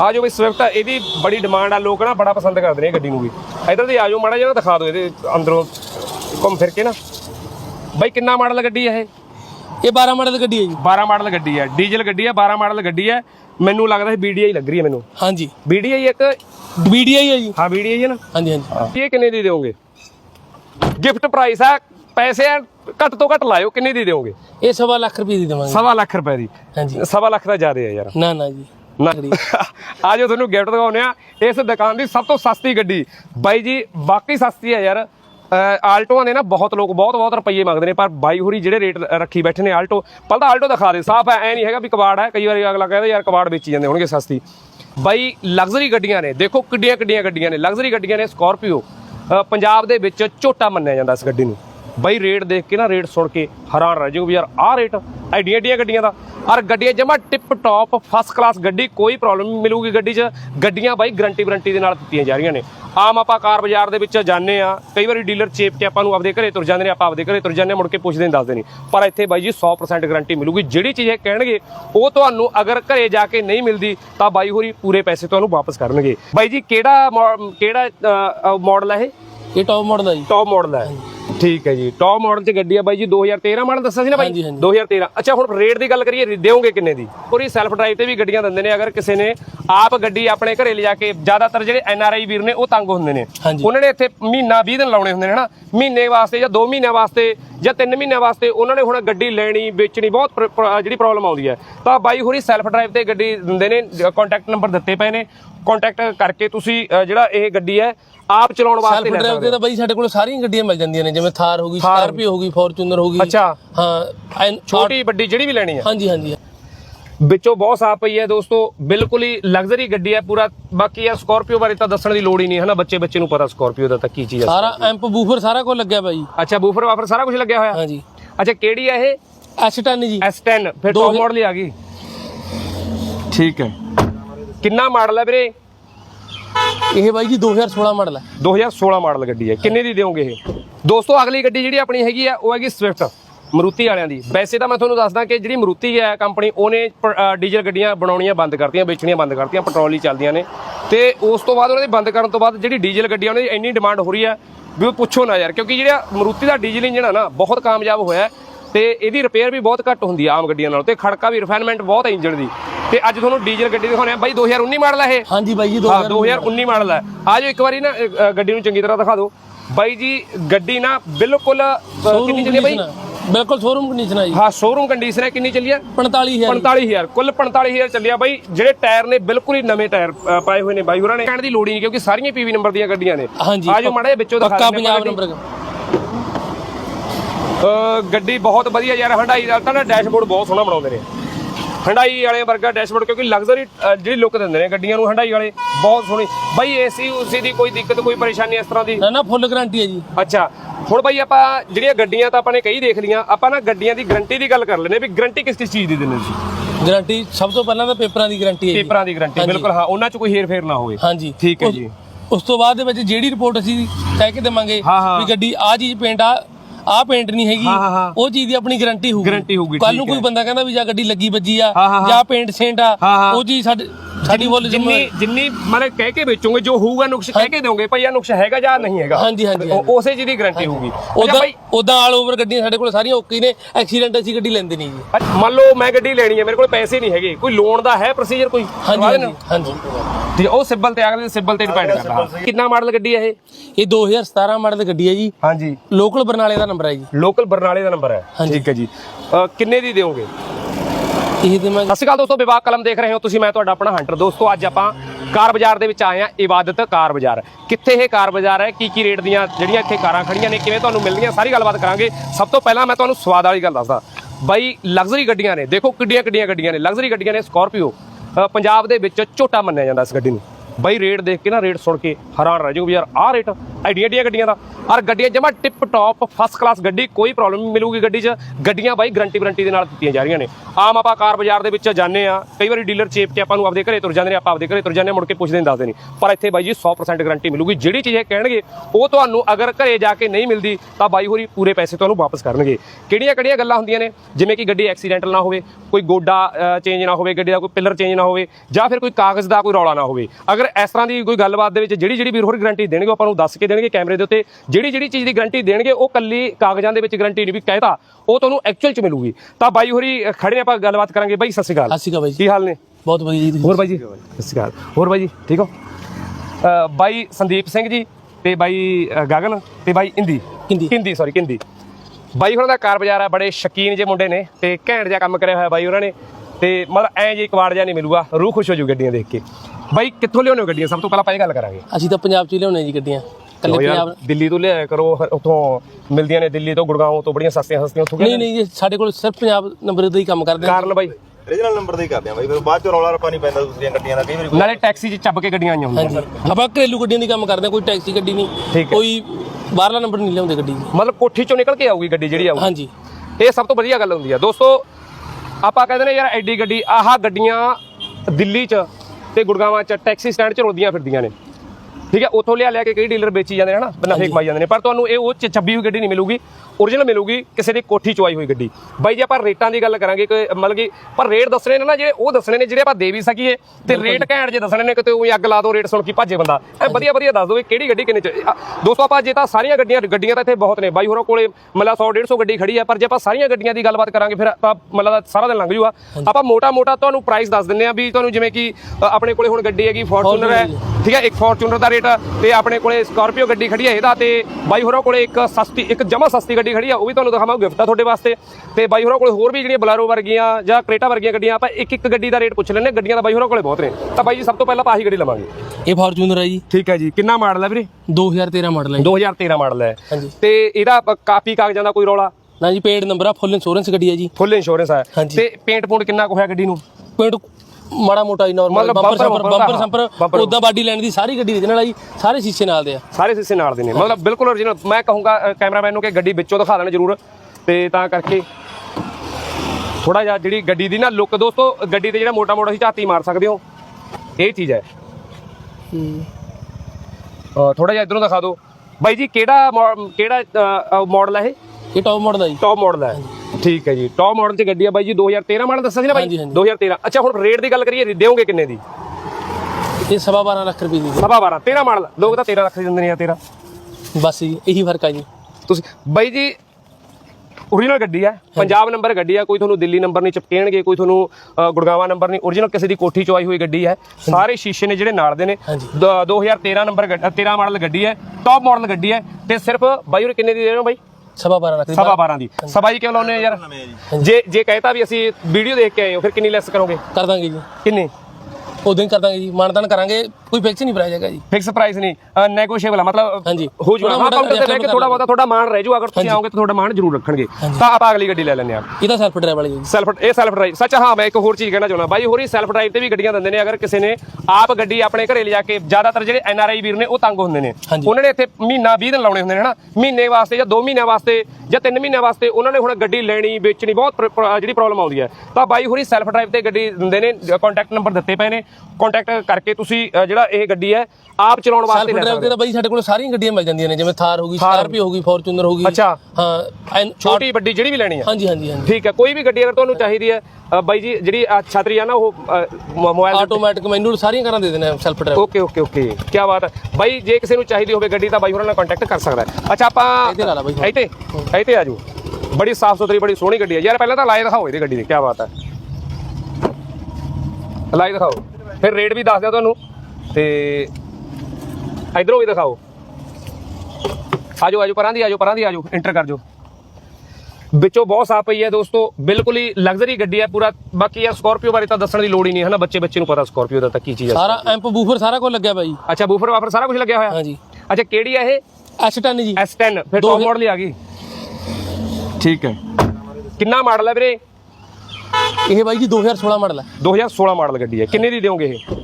ਆ ਜਾਓ ਬਈ ਸਵਿਫਟ ਇਹਦੀ ਬੜੀ ਡਿਮਾਂਡ ਆ ਲੋਕ ਨਾ ਬੜਾ ਪਸੰਦ ਕਰਦੇ ਨੇ ਇਹ ਗੱਡੀ ਨੂੰ ਵੀ। ਇਧਰ ਦੀ ਆ ਜਾਓ ਮਾੜਾ ਜਿਹਾ ਨਾ ਦਿਖਾ ਦਿਓ ਇਹਦੇ ਅੰਦਰੋਂ ਘੁੰਮ ਫਿਰ ਕੇ ਨਾ। ਬਈ ਕਿੰਨਾ ਮਾਡਲ ਗੱਡੀ ਹੈ ਇਹ? ਇਹ 12 ਮਾਡਲ ਦੀ ਗੱਡੀ ਹੈ ਜੀ। 12 ਮਾਡਲ ਗੱਡੀ ਹੈ ਡੀਜ਼ਲ ਗੱਡੀ ਹੈ 12 ਮਾਡਲ ਗੱਡੀ ਹੈ ਮੈਨੂੰ ਲੱਗਦਾ ਹੈ BDI ਲੱਗ ਰਹੀ ਹੈ ਮੈਨੂੰ। ਹਾਂਜੀ। BDI ਇੱਕ ਵੀਡੀਆਈ ਹੈ ਜੀ। ਹਾਂ BDI ਹੈ ਨਾ? ਹਾਂਜੀ ਹਾਂਜੀ। ਇਹ ਕਿੰਨੇ ਦੀ ਦਿਓਗੇ? ਗਿਫਟ ਪ੍ਰਾਈਸ ਆ ਪੈਸੇ ਘੱਟ ਤੋਂ ਘੱਟ ਲਾਇਓ ਕਿੰਨੇ ਦੀ ਦਿਓਗੇ? ਇਹ ਸਵਾ ਲੱਖ ਰੁਪਏ ਦੀ ਦੇਵਾਂਗੇ। ਸਵਾ ਲੱਖ ਰੁਪਏ ਦੀ। ਹਾਂਜੀ। ਸਵਾ ਲੱਖ ਦਾ ਜ਼ਿਆਦਾ ਹੈ ਯਾਰ। ਨਾ ਨਾ ਜੀ। ਨਾ ਆ ਤੁਹਾਨੂੰ ਗਿਫਟ ਦਿਖਾਉਂਦੇ ਆ ਇਸ ਦੁਕਾਨ ਦੀ ਸਭ ਤੋਂ ਸਸਤੀ ਗੱਡੀ। ਬਾਈ ਜੀ, ਵਾਕਈ ਸਸਤੀ ਹੈ ਯਾਰ। ਆਲਟੋਆਂ ਦੇ ਨਾ ਬਹੁਤ ਲੋਕ ਬਹੁਤ ਬਹੁਤ ਰੁਪਏ ਮੰਗਦੇ ਨੇ, ਪਰ ਬਾਈ ਹੋਰੀ ਜਿਹੜੇ ਰੇਟ ਰੱਖੀ ਬੈਠੇ ਨੇ ਆਲਟੋ, ਪਹਿਲਾਂ ਤਾਂ ਆਲਟੋ ਦਿਖਾ ਦੇ, ਸਾਫ਼ ਹੈ, ਐ ਨਹੀਂ ਹੈਗਾ ਵੀ ਕਬਾੜ ਹੈ, ਕਈ ਵਾਰੀ ਅਗਲਾ ਕਹਿੰਦਾ ਯਾਰ ਕਬਾੜ ਵੇਚੀ ਜਾਂਦੇ ਹੋਣਗੇ ਸਸਤੀ। ਬਾਈ, ਲਗਜ਼ਰੀ ਗੱਡੀਆਂ ਨੇ, ਦੇਖੋ ਕਿੱਡੀਆਂ ਕਿੱਡੀਆਂ ਗੱਡੀਆਂ ਨੇ, ਲਗਜ਼ਰੀ ਗੱਡੀਆਂ ਨੇ, ਸਕਾਰਪੀਓ। ਪੰਜਾਬ ਦੇ ਵਿੱਚ ਝੋਟਾ ਮੰਨਿਆ ਜਾਂਦਾ ਇਸ ਗੱਡੀ ਨੂੰ। ਬਾਈ ਰੇਟ ਦੇਖ ਕੇ ਨਾ ਰੇਟ ਸੁਣ ਕੇ ਹੈਰਾਨ ਰਹਿ ਜਾਓਗੇ ਵੀ ਯਾਰ ਆਹ ਰੇਟ ਐਡੀਆਂ ਐਡੀਆਂ ਗੱਡੀਆਂ ਦਾ। ਔਰ ਗੱਡੀਆਂ ਜਮਾ ਟਿਪ ਟੌਪ ਫਸਟ ਕਲਾਸ ਗੱਡੀ ਕੋਈ ਪ੍ਰੋਬਲਮ ਨਹੀਂ ਮਿਲੂਗੀ ਗੱਡੀ 'ਚ। ਗੱਡੀਆਂ ਬਾਈ ਗਰੰਟੀ ਵਾਰੰਟੀ ਦੇ ਨਾਲ ਦਿੱਤੀਆਂ ਜਾ ਰਹੀਆਂ ਨੇ। ਆਮ ਆਪਾਂ ਕਾਰ ਬਾਜ਼ਾਰ ਦੇ ਵਿੱਚ ਜਾਂਦੇ ਆ ਕਈ ਵਾਰੀ ਡੀਲਰ ਚੇਪ ਕੇ ਆਪਾਂ ਨੂੰ ਆਪਦੇ ਘਰੇ ਤੁਰ ਜਾਂਦੇ ਨੇ ਆਪਾਂ ਆਪਦੇ ਘਰੇ ਤੁਰ ਜਾਂਦੇ ਮੁੜ ਕੇ ਪੁੱਛਦੇ ਨਹੀਂ ਦੱਸਦੇ ਨਹੀਂ। ਪਰ ਇੱਥੇ ਬਾਈ ਜੀ 100% ਗਾਰੰਟੀ ਮਿਲੂਗੀ। ਜਿਹੜੀ ਚੀਜ਼ ਇਹ ਕਹਿਣਗੇ ਉਹ ਤੁਹਾਨੂੰ ਅਗਰ ਘਰੇ ਜਾ ਕੇ ਨਹੀਂ ਮਿਲਦੀ ਤਾਂ ਬਾਈ ਹੋਰੀ ਪੂਰੇ ਪੈਸੇ ਤੁਹਾਨੂੰ ਵਾਪਸ ਕਰਨਗੇ। ਬਾਈ ਜੀ ਕਿਹੜਾ ਕਿਹੜਾ ਮਾਡਲ ਹੈ ਇਹ? ਇਹ ਟੌਪ ਮਾਡਲ ਹੈ ਜੀ। ਟੌਪ ਮਾਡਲ ਹੈ ਠੀਕ ਹੈ ਜੀ। ਟੌਪ ਮਾਡਲ ਚ ਗੱਡੀ ਆ ਬਾਈ ਜੀ 2013 ਮਾਡਲ ਦੱਸਿਆ ਸੀ ਨਾ ਬਾਈ? ਹਾਂਜੀ, ਹਾਂਜੀ। 2013 ਅੱਛਾ ਹੁਣ ਰੇਟ ਦੀ ਗੱਲ ਕਰੀਏ ਦੇਵੋਗੇ ਕਿੰਨੇ ਦੀ? ਪੂਰੀ ਸੈਲਫ ਡਰਾਈਵ ਤੇ ਵੀ ਗੱਡੀਆਂ ਦਿੰਦੇ ਨੇ ਅਗਰ ਕਿਸੇ ਨੇ ਆਪ ਗੱਡੀ ਆਪਣੇ ਘਰੇ ਲਿਜਾ ਕੇ ਜ਼ਿਆਦਾਤਰ ਜਿਹੜੇ ਐਨ ਆਰ ਆਈ ਵੀਰ ਨੇ ਉਹ ਤੰਗ ਹੁੰਦੇ ਨੇ। ਉਹਨਾਂ ਨੇ ਇੱਥੇ ਮਹੀਨਾ 20 ਦਿਨ ਲਾਉਣੇ ਹੁੰਦੇ ਨੇ ਹਨਾ? ਮਹੀਨੇ ਵਾਸਤੇ ਜਾਂ 2 ਮਹੀਨਿਆਂ ਵਾਸਤੇ ਜਾਂ 3 ਮਹੀਨਿਆਂ ਵਾਸਤੇ ਉਹਨਾਂ ਨੇ ਹੁਣ ਗੱਡੀ ਲੈਣੀ ਵੇਚਣੀ ਬਹੁਤ ਜਿਹੜੀ ਪ੍ਰੋਬਲਮ ਆਉਂਦੀ ਹੈ। ਤਾਂ ਬਾਈ ਹੋਰੀ ਸੈਲਫ ਡਰਾਈਵ ਤੇ ਗੱਡੀ ਦਿੰਦੇ ਨੇ ਕੰਟੈਕਟ ਨੰਬਰ ਦਿੱਤੇ ਪਏ ਨੇ। ਕੰਟੈਕਟ ਕਰਕੇ ਤੁਸੀਂ ਅ, ਜਿਹੜਾ ਇਹ ਗੱਡੀ ਹੈ ਆਪ ਚਲਾਉਣ ਵਾਸਤੇ ਸੈਲਫ ਲੈ ਡਰਾਈਵ ਸਕਦੇ ਤੇ ਤਾਂ ਬਾਈ ਸਾਡੇ ਕੋਲ ਸਾਰੀਆਂ ਗੱਡੀਆਂ ਮਿਲ ਜਾਂਦੀਆਂ ਨੇ ਜਿਵੇਂ ਥਾਰ ਹੋ ਗਈ ਥਾਰ। ਸਕਾਰਪੀਓ ਹੋ ਗਈ ਫੋਰਚੂਨਰ ਹੋ ਗਈ। ਅੱਛਾ। ਹਾਂ ਐਨ- ਛੋਟੀ ਵੱਡੀ ਜਿਹੜੀ ਵੀ ਲੈਣੀ ਹੈ। ਹਾਂਜੀ ਹਾਂਜੀ। ਵਿੱਚੋਂ ਬਹੁਤ ਸਾਫ਼ ਪਈ ਹੈ ਦੋਸਤੋ ਬਿਲਕੁਲ ਹੀ ਲਗਜ਼ਰੀ ਗੱਡੀ ਹੈ ਪੂਰਾ। ਬਾਕੀ ਆ ਸਕਾਰਪੀਓ ਬਾਰੇ ਤਾਂ ਦੱਸਣ ਦੀ ਲੋੜ ਹੀ ਨਹੀਂ ਹੈ ਨਾ ਬੱਚੇ ਬੱਚੇ ਨੂੰ ਪਤਾ ਸਕਾਰਪੀਓ ਦਾ ਤਾਂ ਕੀ ਚੀਜ਼ ਹੈ ਸਾਰਾ ਐਂਪ ਬੂਫਰ ਸਾਰਾ ਕੁਝ ਲੱਗਿਆ ਬਾਈ। ਅੱਛਾ ਬੂਫਰ ਵਾਫਰ ਸਾਰਾ ਕੁਝ ਲੱਗਿਆ ਹੋਇਆ? ਹਾਂਜੀ। ਅੱਛਾ ਕਿਹੜੀ ਹੈ ਇਹ? S10 ਜੀ। S10 ਫਿਰ ਦੋ ਟੌਪ ਮਾਡਲ ਹੀ ਆ ਗਈ। ਠੀਕ ਹੈ। ਕਿੰਨਾ ਮਾਡਲ ਹੈ ਵੀਰੇ? ਇਹ ਬਾਈ ਜੀ 2016 ਮਾਡਲ ਹੈ। 2016 ਮਾਡਲ ਗੱਡੀ ਹੈ। ਕਿੰਨੇ ਦੀ ਦਿਓਗੇ ਇਹ? ਦੋਸਤੋ ਅਗਲੀ ਗੱਡੀ ਜਿਹੜੀ ਆਪਣੀ ਹੈਗੀ ਆ ਉਹ ਹੈਗੀ ਸਵਿਫਟ ਮਰੂਤੀ ਵਾਲਿਆਂ ਦੀ। ਵੈਸੇ ਤਾਂ ਮੈਂ ਤੁਹਾਨੂੰ ਦੱਸਦਾ ਕਿ ਜਿਹੜੀ ਮਰੂਤੀ ਹੈ ਕੰਪਨੀ ਉਹਨੇ ਡੀਜ਼ਲ ਗੱਡੀਆਂ ਬਣਾਉਣੀਆਂ ਬੰਦ ਕਰਤੀਆਂ ਵੇਚਣੀਆਂ ਬੰਦ ਕਰਤੀਆਂ ਪੈਟਰੋਲ ਹੀ ਚੱਲਦੀਆਂ ਨੇ। ਤੇ ਉਸ ਤੋਂ ਬਾਅਦ ਉਹਨਾਂ ਦੇ ਬੰਦ ਕਰਨ ਤੋਂ ਬਾਅਦ ਜਿਹੜੀ ਡੀਜ਼ਲ ਗੱਡੀਆਂ ਉਹਨਾਂ ਦੀ ਇੰਨੀ ਡਿਮਾਂਡ ਹੋ ਰਹੀ ਹੈ ਵੀ ਉਹ ਪੁੱਛੋ ਨਾ ਯਾਰ ਕਿਉਂਕਿ ਜਿਹੜਾ ਮਰੂਤੀ ਦਾ ਡੀਜ਼ਲ ਇੰਜਨ ਆ ਨਾ ਬਹੁਤ ਕਾਮਯਾਬ ਹੋਇਆ ਤੇ ਇਹਦੀ ਰਿਪੇਅਰ ਵੀ ਬਹੁਤ ਘੱਟ ਹੁੰਦੀ ਆ ਆਮ ਗੱਡੀਆਂ ਨਾਲੋਂ। ਤੇ ਖੜਕਾ ਵੀ ਰਿਫਾਈਨਮੈਂਟ ਬਹੁਤ ਹੈ ਇੰਜਨ ਦੀ। ਤੇ ਅੱਜ ਤੁਹਾਨੂੰ ਡੀਜ਼ਲ ਗੱਡੀ ਦਿਖਾਉਣੇ ਆ। ਬਾਈ 2019 ਮਾਡਲ ਹੈ ਇਹ। ਹਾਂਜੀ ਬਾਈ ਜੀ ਹਾਂ 2000 2019 ਮਾਡਲ ਹੈ ਆ ਜਾਓ ਇੱਕ ਵਾਰੀ ਨਾ ਅ, ਗੱਡੀ ਨੂੰ ਚੰਗੀ ਤਰ੍ਹਾਂ ਦਿਖਾ ਦਿਓ। ਬਾਈ ਜੀ ਗੱਡੀ ਨਾ ਬਿਲਕੁਲ ਅ, ਕਿੰਨੀ ਚੱਲੀ ਹੈ ਬਾਈ? ਬਿਲਕੁਲ ਸ਼ੋਰੂਮ ਕੰਡੀਸ਼ਨ ਹੈ ਜੀ। ਹਾਂ ਸ਼ੋਰੂਮ ਕੰਡੀਸ਼ਨ ਹੈ ਕਿੰਨੀ ਚੱਲੀ ਹੈ 45000 45000 ਕੁੱਲ 45000 ਚੱਲਿਆ ਬਾਈ। ਜਿਹੜੇ ਟਾਇਰ ਨੇ ਬਿਲਕੁਲ ਹੀ ਨਵੇਂ ਟਾਇਰ ਅ, ਪਾਏ ਹੋਏ ਨੇ ਬਾਈ ਹੋਰਾਂ ਨੇ। ਕਹਿਣ ਦੀ ਲੋੜ ਹੀ ਨਹੀਂ ਕਿਉਂਕਿ ਸਾਰੀਆਂ ਪੀਵੀ ਨੰਬਰ ਦੀਆਂ ਗੱਡੀਆਂ ਨੇ। ਹਾਂਜੀ ਆ ਜਾਓ ਮਾੜਾ ਜਿਹਾ ਵਿੱਚੋਂ ਦਿਖਾ ਪੱਕਾ ਦਿੰਦੇ ਹਾਂ ਪੰਜਾਬ ਨੰਬਰ। ਗੱਡੀ ਬਹੁਤ ਵਧੀਆ ਯਾਰ ਹੰਡਾਈ ਦਾ ਤਾਂ ਡੈਸ਼ਬੋਰਡ ਬਹੁਤ ਸੋਹਣਾ ਬਣਾਉਂਦੇ ਨੇ। ਹੰਡਾਈ ਵਾਲੇ ਵਰਗਾ ਡੈਸ਼ਬੋਰਡ ਕਿਉਂਕਿ ਲਗਜ਼ਰੀ ਜਿਹੜੀ ਲੁੱਕ ਦਿੰਦੇ ਨੇ ਗੱਡੀਆਂ ਨੂੰ ਹੰਡਾਈ ਵਾਲੇ ਬਹੁਤ ਸੋਹਣੀ। ਬਾਈ ਏਸੀ ਉਸੇ ਦੀ ਕੋਈ ਦਿੱਕਤ ਕੋਈ ਪਰੇਸ਼ਾਨੀ ਇਸ ਤਰ੍ਹਾਂ ਦੀ? ਨਾ ਨਾ ਫੁੱਲ ਗਾਰੰਟੀ ਹੈ ਜੀ। ਅੱਛਾ ਹੁਣ ਬਾਈ ਆਪਾਂ ਜਿਹੜੀਆਂ ਗੱਡੀਆਂ ਤਾਂ ਆਪਾਂ ਨੇ ਕਈ ਦੇਖ ਲੀਆਂ ਆਪਾਂ ਨਾ ਗੱਡੀਆਂ ਦੀ ਗਾਰੰਟੀ ਦੀ ਗੱਲ ਕਰ ਲੈਨੇ ਵੀ ਗਾਰੰਟੀ ਕਿਸ ਕਿਸ ਚੀਜ਼ ਦੀ ਦਿੰਦੇ ਤੁਸੀਂ? ਗਾਰੰਟੀ ਸਭ ਤੋਂ ਪਹਿਲਾਂ ਤਾਂ ਪੇਪਰਾਂ ਦੀ ਗਾਰੰਟੀ ਹੈ ਪੇਪਰਾਂ ਦੀ ਗਾਰੰਟੀ। ਬਿਲਕੁਲ ਹਾਂ ਉਹਨਾਂ 'ਚ ਕੋਈ ਹੇਰ ਫੇਰ ਨਾ ਹੋਵੇ। ਹਾਂਜੀ। ਠੀਕ ਹੈ ਜੀ। ਉਸ ਤੋਂ ਬਾਅਦ ਦੇ ਵਿੱਚ ਜਿਹੜੀ ਰਿਪੋਰਟ ਅਸੀਂ ਕਹਿ ਕੇ ਦੇਵਾਂਗੇ। ਵੀ ਗੱਡੀ ਆ ਚੀਜ਼ ਪੇਂਟ ਆ ਆ ਪੇਂਟ ਨਹੀਂ ਹੈਗੀ ਹਾਂ, ਹਾਂ, ਹਾਂ। ਉਹ ਚੀਜ਼ ਦੀ ਆਪਣੀ ਗਾਰੰਟੀ ਹੋਊਗੀ Guarantee ਹੋਊਗੀ, ਕੱਲ ਠੀਕ ਨੂੰ ਕੋਈ ਹੈ। ਬੰਦਾ ਕਹਿੰਦਾ ਵੀ ਜਾਂ ਗੱਡੀ ਲੱਗੀ ਵੱਜੀ ਆ ਹਾਂ, ਹਾਂ, ਹਾਂ। ਜਾਂ ਪੇਂਟ ਸੇਂਟ ਆ ਹਾਂ, ਹਾਂ। ਉਹ ਚੀਜ਼ ਸਾਡੀ ਸਾਡੀ ਬੋਲ ਜਿੰਨੀ ਜਿੰਨੀ ਮਤਲਬ ਕਹਿ ਕੇ ਵੇਚੋਗੇ ਜੋ ਹੋਊਗਾ ਨੁਕਸ ਕਹਿ ਕੇ ਦੋਗੇ ਭਾਈ ਇਹ ਨੁਕਸ ਹੈਗਾ ਜਾਂ ਨਹੀਂ ਹੈਗਾ। ਹਾਂਜੀ, ਹਾਂਜੀ, ਉਹ- ਉਸੇ ਚੀਜ਼ ਦੀ ਗਾਰੰਟੀ ਹੋਊਗੀ। ਉਦਾਂ ਭਾਈ ਉਦਾਂ ਆਲ ਓਵਰ ਗੱਡੀਆਂ ਸਾਡੇ ਕੋਲ ਸਾਰੀਆਂ ਓਕੇ ਨੇ ਐਕਸੀਡੈਂਟ ਅਸੀਂ ਗੱਡੀ ਲੈਂਦੇ ਨਹੀਂ ਜੀ। ਅੱਛਾ, ਮੰਨ ਲਓ ਮੈਂ ਗੱਡੀ ਲੈਣੀ ਹੈ ਮੇਰੇ ਕੋਲ ਪੈਸੇ ਨਹੀਂ ਹੈਗੇ ਕੋਈ ਲੋਨ ਦਾ ਹੈ ਪ੍ਰੋਸੀਜਰ ਕੋਈ? ਹਾਂਜੀ ਦੇਣਾ? ਹਾਂਜੀ ਹਾਂਜੀ। ਠੀਕ ਹੈ, ਉਹ ਸਿਬਲ ਤੇ ਅਗਲੇ ਸਿਬਲ ਤੇ ਡਿਪੈਂਡ ਕਰਦਾ। ਕਿੰਨਾ ਮਾਡਲ ਗੱਡੀ ਹੈ ਇਹ? ਇਹ 2017 ਮਾਡਲ ਦੀ ਗੱਡੀ ਹੈ ਜੀ। ਹਾਂਜੀ। ਲੋਕਲ ਬਰਨਾਲੇ ਦਾ ਨੰਬਰ ਹੈ ਜੀ। ਲੋਕਲ ਬਰਨਾਲੇ ਦਾ ਨੰਬਰ ਹੈ। ਹਾਂਜੀ। ਠੀਕ ਹੈ ਜੀ। ਅ, ਕਿੰਨੇ ਦੀ ਦਿਓਗੇ? ਇਹ ਤੇ ਮੈਂ? ਸਤਿ ਸ਼੍ਰੀ ਅਕਾਲ ਦੋਸਤੋ ਵਿਵਾਹ ਕਲਮ ਦੇਖ ਰਹੇ ਹੋ ਤੁਸੀਂ, ਮੈਂ ਤੁਹਾਡਾ ਆਪਣਾ ਹੰਟਰ ਦੋਸਤੋ, ਅੱਜ ਆਪਾਂ ਕਾਰ ਬਾਜ਼ਾਰ ਦੇ ਵਿੱਚ ਆਏ ਆ ਇਬਾਦਤ ਕਾਰ ਬਾਜ਼ਾਰ। ਕਿੱਥੇ ਇਹ ਕਾਰ ਬਾਜ਼ਾਰ ਹੈ? ਕੀ ਕੀ ਰੇਟ ਦੀਆਂ ਜਿਹੜੀਆਂ ਇੱਥੇ ਕਾਰਾਂ ਖੜੀਆਂ ਨੇ, ਕਿਵੇਂ ਤੁਹਾਨੂੰ ਮਿਲਣਗੀਆਂ ਸਾਰੀ ਗੱਲਬਾਤ ਕਰਾਂਗੇ। ਸਭ ਤੋਂ ਪਹਿਲਾਂ ਮੈਂ ਤੁਹਾਨੂੰ ਸਵਾਦ ਵਾਲੀ ਗੱਲ ਦੱਸਦਾ। ਬਾਈ ਲਗਜ਼ਰੀ ਗੱਡੀਆਂ ਨੇ। ਦੇਖੋ ਕਿੱਡੀਆਂ ਕਿੱਡੀਆਂ ਗੱਡੀਆਂ ਨੇ। ਲਗਜ਼ਰੀ ਗੱਡੀਆਂ ਨੇ ਸਕਾਰਪੀਓ ਪੰਜਾਬ ਦੇ ਵਿੱਚ ਝੋਟਾ ਮੰਨਿਆ ਜਾਂਦਾ ਇਸ ਗੱਡੀ ਨੂੰ। ਬਾਈ ਰੇਟ ਦੇਖ ਕੇ ਨਾ ਰੇਟ ਸੁਣ ਕੇ ਹੈਰਾਨ ਰਹਿ ਜਾਓ ਯਾਰ ਆਹ ਰੇਟ ਐਡੀਆਂ ਐਡੀਆਂ ਗੱਡੀਆਂ ਦਾ। ਔਰ ਗੱਡੀਆਂ ਜਮਾ ਟਿਪ ਟੌਪ ਫਸਟ ਕਲਾਸ ਗੱਡੀ ਕੋਈ ਪ੍ਰੋਬਲਮ ਨਹੀਂ ਮਿਲੂਗੀ ਗੱਡੀ 'ਚ। ਗੱਡੀਆਂ ਬਾਈ ਗਰੰਟੀ ਵਾਰੰਟੀ ਦੇ ਨਾਲ ਦਿੱਤੀਆਂ ਜਾ ਰਹੀਆਂ ਨੇ। ਆਮ ਆਪਾਂ ਕਾਰ ਬਾਜ਼ਾਰ ਦੇ ਵਿੱਚ ਜਾਂਦੇ ਆ ਕਈ ਵਾਰੀ ਡੀਲਰ ਚੇਪ ਕੇ ਆਪਾਂ ਨੂੰ ਆਪਦੇ ਘਰੇ ਤੁਰ ਜਾਂਦੇ ਨੇ ਆਪਾਂ ਆਪਦੇ ਘਰੇ ਤੁਰ ਜਾਂਦੇ ਹਾਂ, ਮੁੜ ਕੇ ਪੁੱਛਦੇ ਨਹੀਂ ਦੱਸਦੇ ਨਹੀਂ। ਪਰ ਇੱਥੇ ਬਾਈ ਜੀ 100% ਗਰੰਟੀ ਮਿਲੂਗੀ। ਜਿਹੜੀ ਚੀਜ਼ ਇਹ ਕਹਿਣਗੇ ਉਹ ਤੁਹਾਨੂੰ ਅਗਰ ਘਰੇ ਜਾ ਕੇ ਨਹੀਂ ਮਿਲਦੀ ਤਾਂ ਬਾਈ ਹੋਰੀ ਪੂਰੇ ਪੈਸੇ ਤੁਹਾਨੂੰ ਵਾਪਸ ਕਰਨਗੇ। ਕਿਹੜੀਆਂ ਕਿਹੜੀਆਂ ਗੱਲਾਂ ਹੁੰਦੀਆਂ ਨੇ? ਜਿਵੇਂ ਕਿ ਗੱਡੀ ਐਕਸੀਡੈਂਟਲ ਨਾ ਹੋਵੇ ਕੋਈ ਗੋਡਾ ਚੇਂਜ ਨਾ ਹੋਵੇ ਗੱਡੀ ਦਾ ਕੋਈ ਪਿਲਰ ਚੇਂਜ ਨਾ ਹੋਵੇ ਜਾਂ ਫਿਰ ਕੋਈ ਕਾਗਜ਼ ਦਾ ਕੋਈ ਰੌਲਾ ਨਾ ਹੋਵੇ। ਅਗਰ ਇਸ ਤਰ੍ਹਾਂ ਦੀ ਕੋਈ ਗੱਲਬਾਤ ਦੇ ਵਿੱਚ ਜਿਹੜੀ ਜਿਹੜੀ ਵੀਰ ਹੋਰ ਗਰੰਟੀ ਦੇਣਗੇ ਆਪਾਂ ਨੂੰ ਦੱਸ ਕੇ ਦੇਣਗੇ ਕੈਮਰੇ ਦੇ ਉੱਤੇ। ਜਿਹੜੀ ਜਿਹੜੀ ਚੀਜ਼ ਦੀ ਗਰੰਟੀ ਦੇਣਗੇ ਉਹ ਕੱਲੀ ਕਾਗਜ਼ਾਂ ਦੇ ਵਿੱਚ ਗਰੰਟੀ ਨਹੀਂ ਵੀ ਕਹਿਤਾ ਉਹ ਤੁਹਾਨੂੰ ਐਕਚੁਅਲ ਚ ਮਿਲੂਗੀ। ਤਾਂ ਬਾਈ ਹੋਰੀ ਖੜੇ ਨੇ ਆਪਾਂ ਗੱਲਬਾਤ ਕਰਾਂਗੇ। ਬਾਈ ਸਤਿ ਸ਼੍ਰੀ ਅਕਾਲ। ਸਤਿ ਸ਼੍ਰੀ ਅਕਾਲ ਬਾਈ ਕੀ ਹਾਲ ਨੇ? ਬਹੁਤ ਵਧੀਆ ਜੀ ਹੋਰ ਬਾਈ ਜੀ? ਸਤਿ ਸ਼੍ਰੀ ਅਕਾਲ। ਹੋਰ ਬਾਈ ਜੀ ਠੀਕ ਹੋ? ਬਾਈ ਸੰਦੀਪ ਸਿੰਘ ਜੀ ਤੇ ਬਾਈ ਗਗਨ ਤੇ ਬਾਈ ਇੰਦੀ। ਕਿੰਦੀ। ਕਿੰਦੀ ਸੌਰੀ ਕਿੰਦੀ ਬਾਈ ਉਹਨਾਂ ਦਾ ਕਾਰ ਬਾਜ਼ਾਰ ਆ ਬੜੇ ਸ਼ਕੀਨ ਜੇ ਮੁੰਡੇ ਨੇ ਤੇ ਘੈਂਟ ਜਿਹਾ ਕੰਮ ਕਰਿਆ ਹੋਇਆ ਬਾਈ ਉਹਨਾਂ ਨੇ ਤੇ ਮਤਲਬ ਐ ਜੀ ਕਵਾੜ ਜਿਹਾ ਨਹੀਂ ਮਿਲੂਗਾ ਰੂਹ ਖੁਸ਼ ਹੋ ਜੂ ਗੱਡੀਆਂ ਦੇਖ ਕੇ। ਬਾਈ ਕਿੱਥੋਂ ਲਿਆਉਂਦੇ ਹੋ ਗੱਡੀਆਂ? ਸਭ ਤੋਂ ਪਹਿਲਾਂ ਆਪਾਂ ਇਹ ਗੱਲ ਕਰਾਂਗੇ। ਅਸੀਂ ਤਾਂ ਪੰਜਾਬ ਚ ਹੀ ਲਿਆਉਣੇ ਜੀ ਗੱਡੀਆਂ। ਕੱਲੇ ਪੰਜਾਬ ਦਿੱਲੀ ਤੋਂ ਲਿਆਇਆ ਕਰੋ ਉੱਥੋਂ ਮਿਲਦੀਆਂ ਨੇ ਦਿੱਲੀ ਤੋਂ ਗੁੜਗਾਉਂ ਤੋਂ ਬੜੀਆਂ ਸਸਤੀਆਂ ਸਸਤੀਆਂ ਉੱਥੋਂ ਨਹੀਂ ਨਹੀਂ ਜੀ ਸਾਡੇ ਕੋਲ ਸਿਰਫ ਪੰਜਾਬ ਨੰਬਰ ਦਾ ਹੀ ਕੰਮ ਕਰਦੇ ਹਾਂ ਕਾਰਨ ਬਾਈ? ਰੀਜਨਲ ਨੰਬਰ ਦਾ ਹੀ ਕਰਦੇ ਆ ਬਾਈ ਫਿਰ ਬਾਅਦ ਚ ਰੌਲਾ ਰੱਪਾ ਨਹੀਂ ਪੈਂਦਾ ਦੂਸਰੀਆਂ ਗੱਡੀਆਂ ਦਾ ਕਈ ਵਾਰੀ ਨਾਲੇ ਟੈਕਸੀ 'ਚ ਚੱਬ ਕੇ ਗੱਡੀਆਂ ਆਈਆਂ ਹੁੰਦੀਆਂ ਹਾਂਜੀ। ਆਪਾਂ ਘਰੇਲੂ ਗੱਡੀਆਂ ਦੀ ਕੰਮ ਕਰਦੇ ਹਾਂ ਕੋਈ ਟੈਕਸੀ ਗੱਡੀ ਨਹੀਂ। ਠੀਕ ਹੈ। ਕੋਈ ਬਾਹਰਲਾ ਨੰਬਰ ਨਹੀਂ ਲਿਆਉਂਦੇ ਗੱਡੀ ਦੀ ਮਤਲਬ ਕੋਠੀ ਚੋਂ ਨਿਕਲ ਕੇ ਆਊਗੀ ਗੱਡੀ ਜਿਹੜੀ ਆਊਗੀ? ਹਾਂਜੀ। ਇਹ ਸਭ ਤੋਂ ਵਧੀਆ ਗੱਲ ਹੁੰਦੀ ਆ। ਦੋਸਤੋ ਆਪਾਂ ਕਹਿੰਦੇ ਨੇ ਯਾਰ ਐਡੀ ਗੱਡੀ ਆਹ ਗੱਡੀਆਂ ਦਿੱਲੀ 'ਚ ਤੇ ਗੁੜਗਾਵਾਂ 'ਚ ਟੈਕਸੀ ਸਟੈਂਡ 'ਚ ਰੁਲਦੀਆਂ ਫਿਰਦੀਆਂ ਨੇ। ਠੀਕ ਹੈ ਉੱਥੋਂ ਲਿਆ ਲਿਆ ਕੇ ਕਈ ਡੀਲਰ ਵੇਚੀ ਜਾਂਦੇ ਨੇ ਹਨਾ? ਨਫੇ ਕਮਾਈ ਜਾਂਦੇ ਨੇ। ਪਰ ਤੁਹਾਨੂੰ ਇਹ ਉਹ 'ਚ ਛੱਬੀ ਹੋਈ ਗੱਡੀ ਨਹੀਂ ਮਿਲੂਗੀ। ਓਰੀਜਨਲ ਮਿਲੂਗੀ ਕਿਸੇ ਦੀ ਕੋਠੀ ਚੁਆਈ ਹੋਈ ਗੱਡੀ। ਬਾਈ ਜੇ ਆਪਾਂ ਰੇਟਾਂ ਦੀ ਗੱਲ ਕਰਾਂਗੇ ਕਿ ਮਤਲਬ ਕਿ ਪਰ ਰੇਟ ਦੱਸਣੇ ਨੇ ਨਾ ਜਿਹੜੇ ਉਹ ਦੱਸਣੇ ਨੇ ਜਿਹੜੇ ਆਪਾਂ ਦੇ ਵੀ ਸਕੀਏ। ਤੇ ਰੇਟ ਘੈਂਟ ਜੇ ਦੱਸਣੇ ਨੇ ਕਿਤੇ ਉਹ ਅੱਗ ਲਾ ਦੋ ਰੇਟ ਸੁਣ ਕੇ ਭੱਜੇ ਬੰਦਾ। ਐ ਵਧੀਆ ਵਧੀਆ ਦੱਸ ਦੋ ਵੀ ਕਿਹੜੀ ਗੱਡੀ ਕਿੰਨੇ ਚ ਦੋਸਤੋ ਆਪਾਂ ਜੇ ਤਾਂ ਸਾਰੀਆਂ ਗੱਡੀਆਂ ਗੱਡੀਆਂ ਤਾਂ ਇੱਥੇ ਬਹੁਤ ਨੇ। ਬਾਈ ਹੋਰਾਂ ਕੋਲੇ ਮਤਲਬ 100 150 ਗੱਡੀ ਖੜੀ ਆ ਪਰ ਜੇ ਆਪਾਂ ਸਾਰੀਆਂ ਗੱਡੀਆਂ ਦੀ ਗੱਲਬਾਤ ਕਰਾਂਗੇ ਫਿਰ ਤਾਂ ਮਤਲਬ ਸਾਰਾ ਦਿਨ ਲੰਘ ਜੂਗਾ। ਆਪਾਂ ਮੋਟਾ ਮੋਟਾ ਤੁਹਾਨੂੰ ਪ੍ਰਾਈਸ ਦੱਸ ਦਿੰਨੇ ਆ ਵੀ ਤੁਹਾਨੂੰ ਜਿਵੇਂ ਕਿ ਆਪਣੇ ਕੋਲੇ ਹੁਣ ਗੱਡੀ ਹੈਗੀ ਫੋਰਚੂਨਰ ਹੈ। ਠੀਕ ਹੈ ਇੱਕ ਫੋਰਚੂਨਰ ਦਾ ਰੇਟ ਤੇ ਆਪਣੇ ਕੋਲੇ ਸਕਾਰਪੀਓ ਗੱਡੀ ਖੜੀ ਹੈ ਇਹਦਾ ਤੇ ਬਾਈ ਹੋਰਾਂ ਕੋਲੇ ਇੱਕ ਸਸਤੀ ਇੱਕ ਜਮਾ ਸਸਤੀ ਗੱਡੀ ਖੜੀ ਆ ਉਹ ਵੀ ਤੁਹਾਨੂੰ ਦਿਖਾਵਾਂਗੇ। ਗਿਫਟ ਆ ਤੁਹਾਡੇ ਵਾਸਤੇ। ਤੇ ਬਾਈ ਹੋਰਾਂ ਕੋਲੇ ਹੋਰ ਵੀ ਜਿਹੜੀਆਂ ਬਲਾਰੋ ਵਰਗੀਆਂ ਜਾਂ ਕ੍ਰੇਟਾ ਵਰਗੀਆਂ ਗੱਡੀਆਂ ਆਪਾਂ ਇੱਕ ਇੱਕ ਗੱਡੀ ਦਾ ਰੇਟ ਪੁੱਛ ਲੈਣੇ ਗੱਡੀਆਂ ਦਾ ਬਾਈ ਹੋਰਾਂ ਕੋਲੇ ਬਹੁਤ ਨੇ। ਤਾਂ ਬਾਈ ਜੀ ਸਭ ਤੋਂ ਪਹਿਲਾਂ ਆਪਾਂ ਆਹੀ ਗੱਡੀ ਲਵਾਂਗੇ। ਇਹ ਫੋਰਚੂਨਰ ਹੈ ਜੀ। ਠੀਕ ਹੈ ਜੀ। ਕਿੰਨਾ ਮਾਡਲ ਹੈ ਵੀਰੇ? 2013 ਮਾਡਲ ਹੈ ਜੀ। 2013 ਮਾਡਲ ਹੈ। ਤੇ ਇਹਦਾ ਕਾਪੀ ਕਾਗਜ਼ਾਂ ਦਾ ਕੋਈ ਰੌਲਾ? ਨਾ ਜੀ ਪੇਡ ਨੰਬਰ ਆ ਫੁੱਲ ਇੰਸ਼ੋਰੈਂਸ ਗੱਡੀ ਹੈ ਜੀ। ਫੁੱਲ ਇੰਸ਼ੋਰੈਂਸ ਹਾਂਜੀ। ਤੇ ਪੇਂਟ ਪੂੰਟ ਕਿੰਨਾ ਕੁ ਹੋਇਆ ਗੱਡੀ ਨੂੰ? ਪਿੰਡ ਮਾੜਾ ਮੋਟਾ ਹੀ ਨਾਰਮਲ ਮਤਲਬ ਬੰਪਰ ਬੰਪਰ ਹਾਂ, ਸੰਪਰ ਉਦਾਂ ਬਾਡੀ ਲੈਣ ਦੀ ਸਾਰੀ ਗੱਡੀ ਦੇ ਨਾਲ ਆ ਜੀ ਸਾਰੇ ਸ਼ੀਸ਼ੇ ਨਾਲ ਦੇ ਆ। ਸਾਰੇ ਸਿੱਸੇ ਨਾਲ ਦੇ ਨੇ। ਮਤਲਬ ਬਿਲਕੁਲ origignal ਮੈਂ ਕਹੂੰਗਾ ਕੈਮਰਾਮੈਨ ਨੂੰ ਕਿ ਗੱਡੀ ਵਿੱਚੋਂ ਦਿਖਾ ਦੇਣ ਜ਼ਰੂਰ। ਤੇ ਤਾਂ ਕਰਕੇ ਥੋੜਾ ਜਿਹਾ ਜਿਹੜੀ ਗੱਡੀ ਦੀ ਨਾ ਲੁੱਕ ਦੋਸਤੋ ਗੱਡੀ ਤੇ ਜਿਹੜਾ ਮੋਟਾ ਮੋਟਾ ਸੀ ਝਾਤੀ ਮਾਰ ਸਕਦੇ ਹੋ। ਇਹ ਚੀਜ਼ ਹੈ। ਥੋੜਾ ਜਿਹਾ ਇਧਰੋਂ ਦਿਖਾ ਦਿਓ। ਬਾਈ ਜੀ ਕਿਹੜਾ ਕਿਹੜਾ ਮਾਡਲ ਹੈ ਇਹ? ਇਹ ਟੌਪ ਮਾਡਲ ਦਾ ਜੀ। ਟੌਪ ਮਾਡਲ ਹੈ। ਠੀਕ ਹੈ ਜੀ। ਟੌਪ ਮਾਡਲ 'ਚ ਗੱਡੀ ਆ ਬਾਈ ਜੀ 2013 ਮਾਡਲ ਦੱਸਿਆ ਸੀ ਨਾ ਬਾਈ? ਹਾਂਜੀ, ਹਾਂਜੀ। 2013 ਅੱਛਾ ਹੁਣ ਰੇਟ ਦੀ ਗੱਲ ਕਰੀਏ ਦੇਵੋਗੇ ਕਿੰਨੇ ਦੀ? ਇਹ ਸਵਾ 12 ਲੱਖ ਰੁਪਏ ਦੀ। ਸਵਾ 12 13 ਮਾਡਲ ਲੋਕ ਤਾਂ 13 ਰੱਖ ਦਿੰਦੇ ਨੇ ਯਾਰ 13 ਬਸ ਜੀ ਇਹੀ ਫ਼ਰਕ ਆ ਜੀ। ਤੁਸੀਂ ਬਾਈ ਜੀ ਓਰੀਜਨਲ ਗੱਡੀ ਹੈ ਪੰਜਾਬ ਨੰਬਰ ਗੱਡੀ ਹੈ ਕੋਈ ਤੁਹਾਨੂੰ ਦਿੱਲੀ ਨੰਬਰ ਨਹੀਂ ਚਪਕੇਣਗੇ ਕੋਈ ਤੁਹਾਨੂੰ ਗੁੜਗਾਵਾਂ ਨੰਬਰ ਨਹੀਂ। ਓਰੀਜਨਲ ਕਿਸੇ ਦੀ ਕੋਠੀ ਚੋਈ ਹੋਈ ਗੱਡੀ ਹੈ। ਸਾਰੇ ਸ਼ੀਸ਼ੇ ਨੇ ਜਿਹੜੇ ਨਾਲ ਦੇ ਨੇ। ਹਾਂਜੀ। ਦ- 2013 ਨੰਬਰ ਗੱਡ- 13 ਮਾਡਲ ਗੱਡੀ ਹੈ। ਟੌਪ ਮਾਡਲ ਗੱਡੀ ਹੈ। ਤੇ ਸਿਰਫ ਬਾਈ ਉਹ ਕਿੰਨੇ ਦੀ ਦੇ ਰਹੇ ਹੋ ਬਾਈ? ਸਵਾ 12 ਲੱਖ ਦੀ। ਸਵਾ 12 ਦੀ। ਸਬਾਈ ਕਿਉਂ ਲਾਉਨੇ ਯਾਰ? ਜੇ। ਜੇ ਕਹਿਤਾ ਵੀ ਅਸੀਂ ਵੀਡੀਓ ਦੇਖ ਕੇ ਆਏ ਹੋ ਫਿਰ ਕਿੰਨੀ ਲੈਸ ਕਰੋਗੇ? ਕਰ ਦਾਂਗੇ ਜੀ। ਕਿੰਨੀ? ਉਦੋਂ ਹੀ ਕਰ ਦਾਂਗੇ ਜੀ। ਮਾਨਦਾਨ ਕਰਾਂਗੇ। ਕੋਈ ਫਿਕਸ ਨਹੀਂ ਪ੍ਰਾਈਸ ਹੈਗਾ ਜੀ। ਫਿਕਸ ਪ੍ਰਾਈਸ ਨਹੀਂ ਨੈਗੋਸ਼ੀਏਬਲ ਮਤਲਬ ਹਾਂਜੀ। ਹੋ ਜੂਗਾ। ਥੋੜ੍ਹਾ ਹਾਂ ਕਾਊਂਟਰ ਤੇ ਬਹਿ ਕੇ ਥੋੜਾ ਬਹੁਤਾ ਤੁਹਾਡਾ ਮਾਨ ਰਹਿ ਜੂ ਅਗਰ ਤੁਸੀਂ ਆਓਗੇ ਤਾਂ ਤੁਹਾਡਾ ਮਾਨ ਜ਼ਰੂਰ ਰੱਖਣਗੇ। ਤਾਂ ਆਪਾਂ ਅਗਲੀ ਗੱਡੀ ਲੈ ਲੈਂਦੇ ਆ ਇਹਦਾ ਸੈਲਫ ਡਰਾਈਵ ਵਾਲੀ ਜੀ। ਸੈਲਫ ਇਹ ਸੈਲਫ ਡਰਾਈਵ ਸੱਚ ਹਾਂ ਮੈਂ ਇੱਕ ਹੋਰ ਚੀਜ਼ ਕਹਿਣਾ ਚਾਹੁੰਦਾ। ਬਾਈ ਹੋਰੀ ਸੈਲਫ ਡਰਾਈਵ ਤੇ ਵੀ ਗੱਡੀਆਂ ਦਿੰਦੇ ਨੇ ਅਗਰ ਕਿਸੇ ਨੇ ਆਪ ਗੱਡੀ ਆਪਣੇ ਘਰੇ ਲਿਜਾ ਕੇ ਜ਼ਿਆਦਾਤਰ ਜਿਹੜੇ ਐਨ ਆਰ ਆਈ ਵੀਰ ਨੇ ਉਹ ਤੰਗ ਹੁੰਦੇ ਨੇ। ਹਾਂਜੀ। ਉਹਨਾਂ ਨੇ ਇੱਥੇ ਮਹੀਨਾ 20 ਦਿਨ ਲਾਉਣੇ ਹੁੰਦੇ ਨੇ ਹਨਾ ਮਹੀਨੇ ਵਾਸਤੇ ਜਾਂ 2 ਮਹੀਨਿਆਂ ਵਾਸਤੇ ਜਾਂ 3 ਮਹੀਨਿਆਂ ਵਾਸਤੇ ਉਹਨਾਂ ਨੇ ਹੁਣ ਗੱਡੀ ਲੈਣੀ ਵੇਚਣੀ ਬਹੁਤ ਪ੍ਰ- ਪ੍ਰ- ਜਿਹੜੀ ਪ੍ਰੋਬਲਮ ਆਉਂਦੀ ਹੈ। ਤਾਂ ਬਾਈ ਹੋਰੀ ਸੈਲਫ ਡਰਾਈਵ ਤੇ ਗੱਡੀ ਦਿੰਦੇ ਨੇ ਕੰਟੈਕਟ ਨੰਬਰ ਦਿੱਤੇ ਪਏ ਨੇ। ਕੰਟੈਕਟ ਕਰਕੇ ਤੁਸੀਂ ਅ, ਜਿਹੜਾ ਇਹ ਗੱਡੀ ਹੈ ਆਪ ਚਲਾਉਣ ਵਾਸਤੇ ਲੈ ਸਕਦੇ ਤਾਂ ਬਾਈ ਸਾਡੇ ਕੋਲ ਸਾਰੀਆਂ ਗੱਡੀਆਂ ਮਿਲ ਜਾਂਦੀਆਂ ਨੇ ਜਿਵੇਂ ਥਾਰ ਹੋ ਗਈ ਥਾਰ। ਸਕਾਰਪੀਓ ਹੋ ਗਈ ਫੋਰਚੂਨਰ ਹੋ ਗਈ। ਅੱਛਾ। ਹਾਂ ਛੋਟੀ ਵੱਡੀ ਜਿਹੜੀ ਵੀ ਲੈਣੀ ਹੈ ਹਾਂਜੀ ਹਾਂਜੀ ਹਾਂਜੀ। ਠੀਕ ਹੈ ਕੋਈ ਵੀ ਗੱਡੀ ਅਗਰ ਤੁਹਾਨੂੰ ਚਾਹੀਦੀ ਹੈ ਬਾਈ ਜੀ ਜਿਹੜੀ ਛਤਰੀ ਆ ਨਾ ਉਹ ਮੋਬਾਈਲ ਆਟੋਮੈਟਿਕ ਮੈਨੂਅਲ ਸਾਰੀਆਂ ਕਰਾਂ ਦੇ ਦੇਣੇ self drive okay okay okay ਕੀ ਬਾਤ ਹੈ। ਬਾਈ ਜੇ ਕਿਸੇ ਨੂੰ ਚਾਹੀਦੀ ਹੋਵੇ ਗੱਡੀ ਤਾਂ ਬਾਈ ਹੋਰਾਂ ਨਾਲ ਕੰਟੈਕਟ ਕਰ ਸਕਦਾ ਹੈ। ਅੱਛਾ ਆਪਾਂ ਇੱਥੇ ਲਾ ਲਾ ਬਾਈ। ਇੱਥੇ ਇੱਥੇ ਆ ਜਾਓ। ਬੜੀ ਸਾਫ਼ ਸੁਥਰੀ ਬੜੀ ਸੋਹਣੀ ਗੱਡੀ ਹੈ। ਯਾਰ ਪਹਿਲਾਂ ਤਾਂ ਲਾਏ ਦਿਖਾਓ ਇਹਦੀ ਗੱਡੀ ਦੀ ਕੀ ਬਾਤ ਹੈ। ਲਾਏ ਦਿਖਾਓ। ਫਿਰ ਰੇਟ ਵੀ ਦੱਸ ਦਿਓ ਤੁਹਾਨੂੰ। ਤੇ ਇਧਰੋਂ ਵੀ ਦਿਖਾਓ। ਆਜੋ ਆਜੋ ਪਰਾਂ ਦੀ ਆਜੋ ਪਰਾਂ ਦੀ ਆਜੋ ਇੰਟਰ ਕਰ ਜੋ। ਵਿੱਚੋਂ ਬਹੁਤ ਸਾਫ਼ ਪਈ ਹੈ ਦੋਸਤੋ ਬਿਲਕੁਲ ਹੀ ਲਗਜ਼ਰੀ ਗੱਡੀ ਹੈ ਪੂਰਾ। ਬਾਕੀ ਯਾਰ ਸਕਾਰਪੀਓ ਬਾਰੇ ਤਾਂ ਦੱਸਣ ਦੀ ਲੋੜ ਹੀ ਨਹੀਂ ਹੈ ਨਾ ਬੱਚੇ ਬੱਚੇ ਨੂੰ ਪਤਾ ਸਕਾਰਪੀਓ ਦਾ ਤਾਂ ਕੀ ਚੀਜ਼ ਹੈ ਸਾਰਾ ਐਂਪ ਬੂਫਰ ਸਾਰਾ ਕੁਝ ਲੱਗਿਆ ਬਾਈ। ਅੱਛਾ ਬੂਫਰ ਵਾਫਰ ਸਾਰਾ ਕੁਝ ਲੱਗਿਆ ਹੋਇਆ? ਹਾਂਜੀ। ਅੱਛਾ ਕਿਹੜੀ ਆ ਇਹ? S10 ਜੀ। S10 ਫਿਰ ਦੋ ਟੌਪ ਮਾਡਲ ਹੀ ਆ ਗਈ। ਠੀਕ ਹੈ। ਕਿੰਨਾ ਮਾਡਲ ਹੈ ਵੀਰੇ? ਇਹ ਬਾਈ ਜੀ 2016 ਮਾਡਲ ਹੈ। 2016 ਮਾਡਲ ਗੱਡੀ ਹੈ। ਕਿੰਨੇ ਦੀ ਦਿਓਗੇ ਇਹ?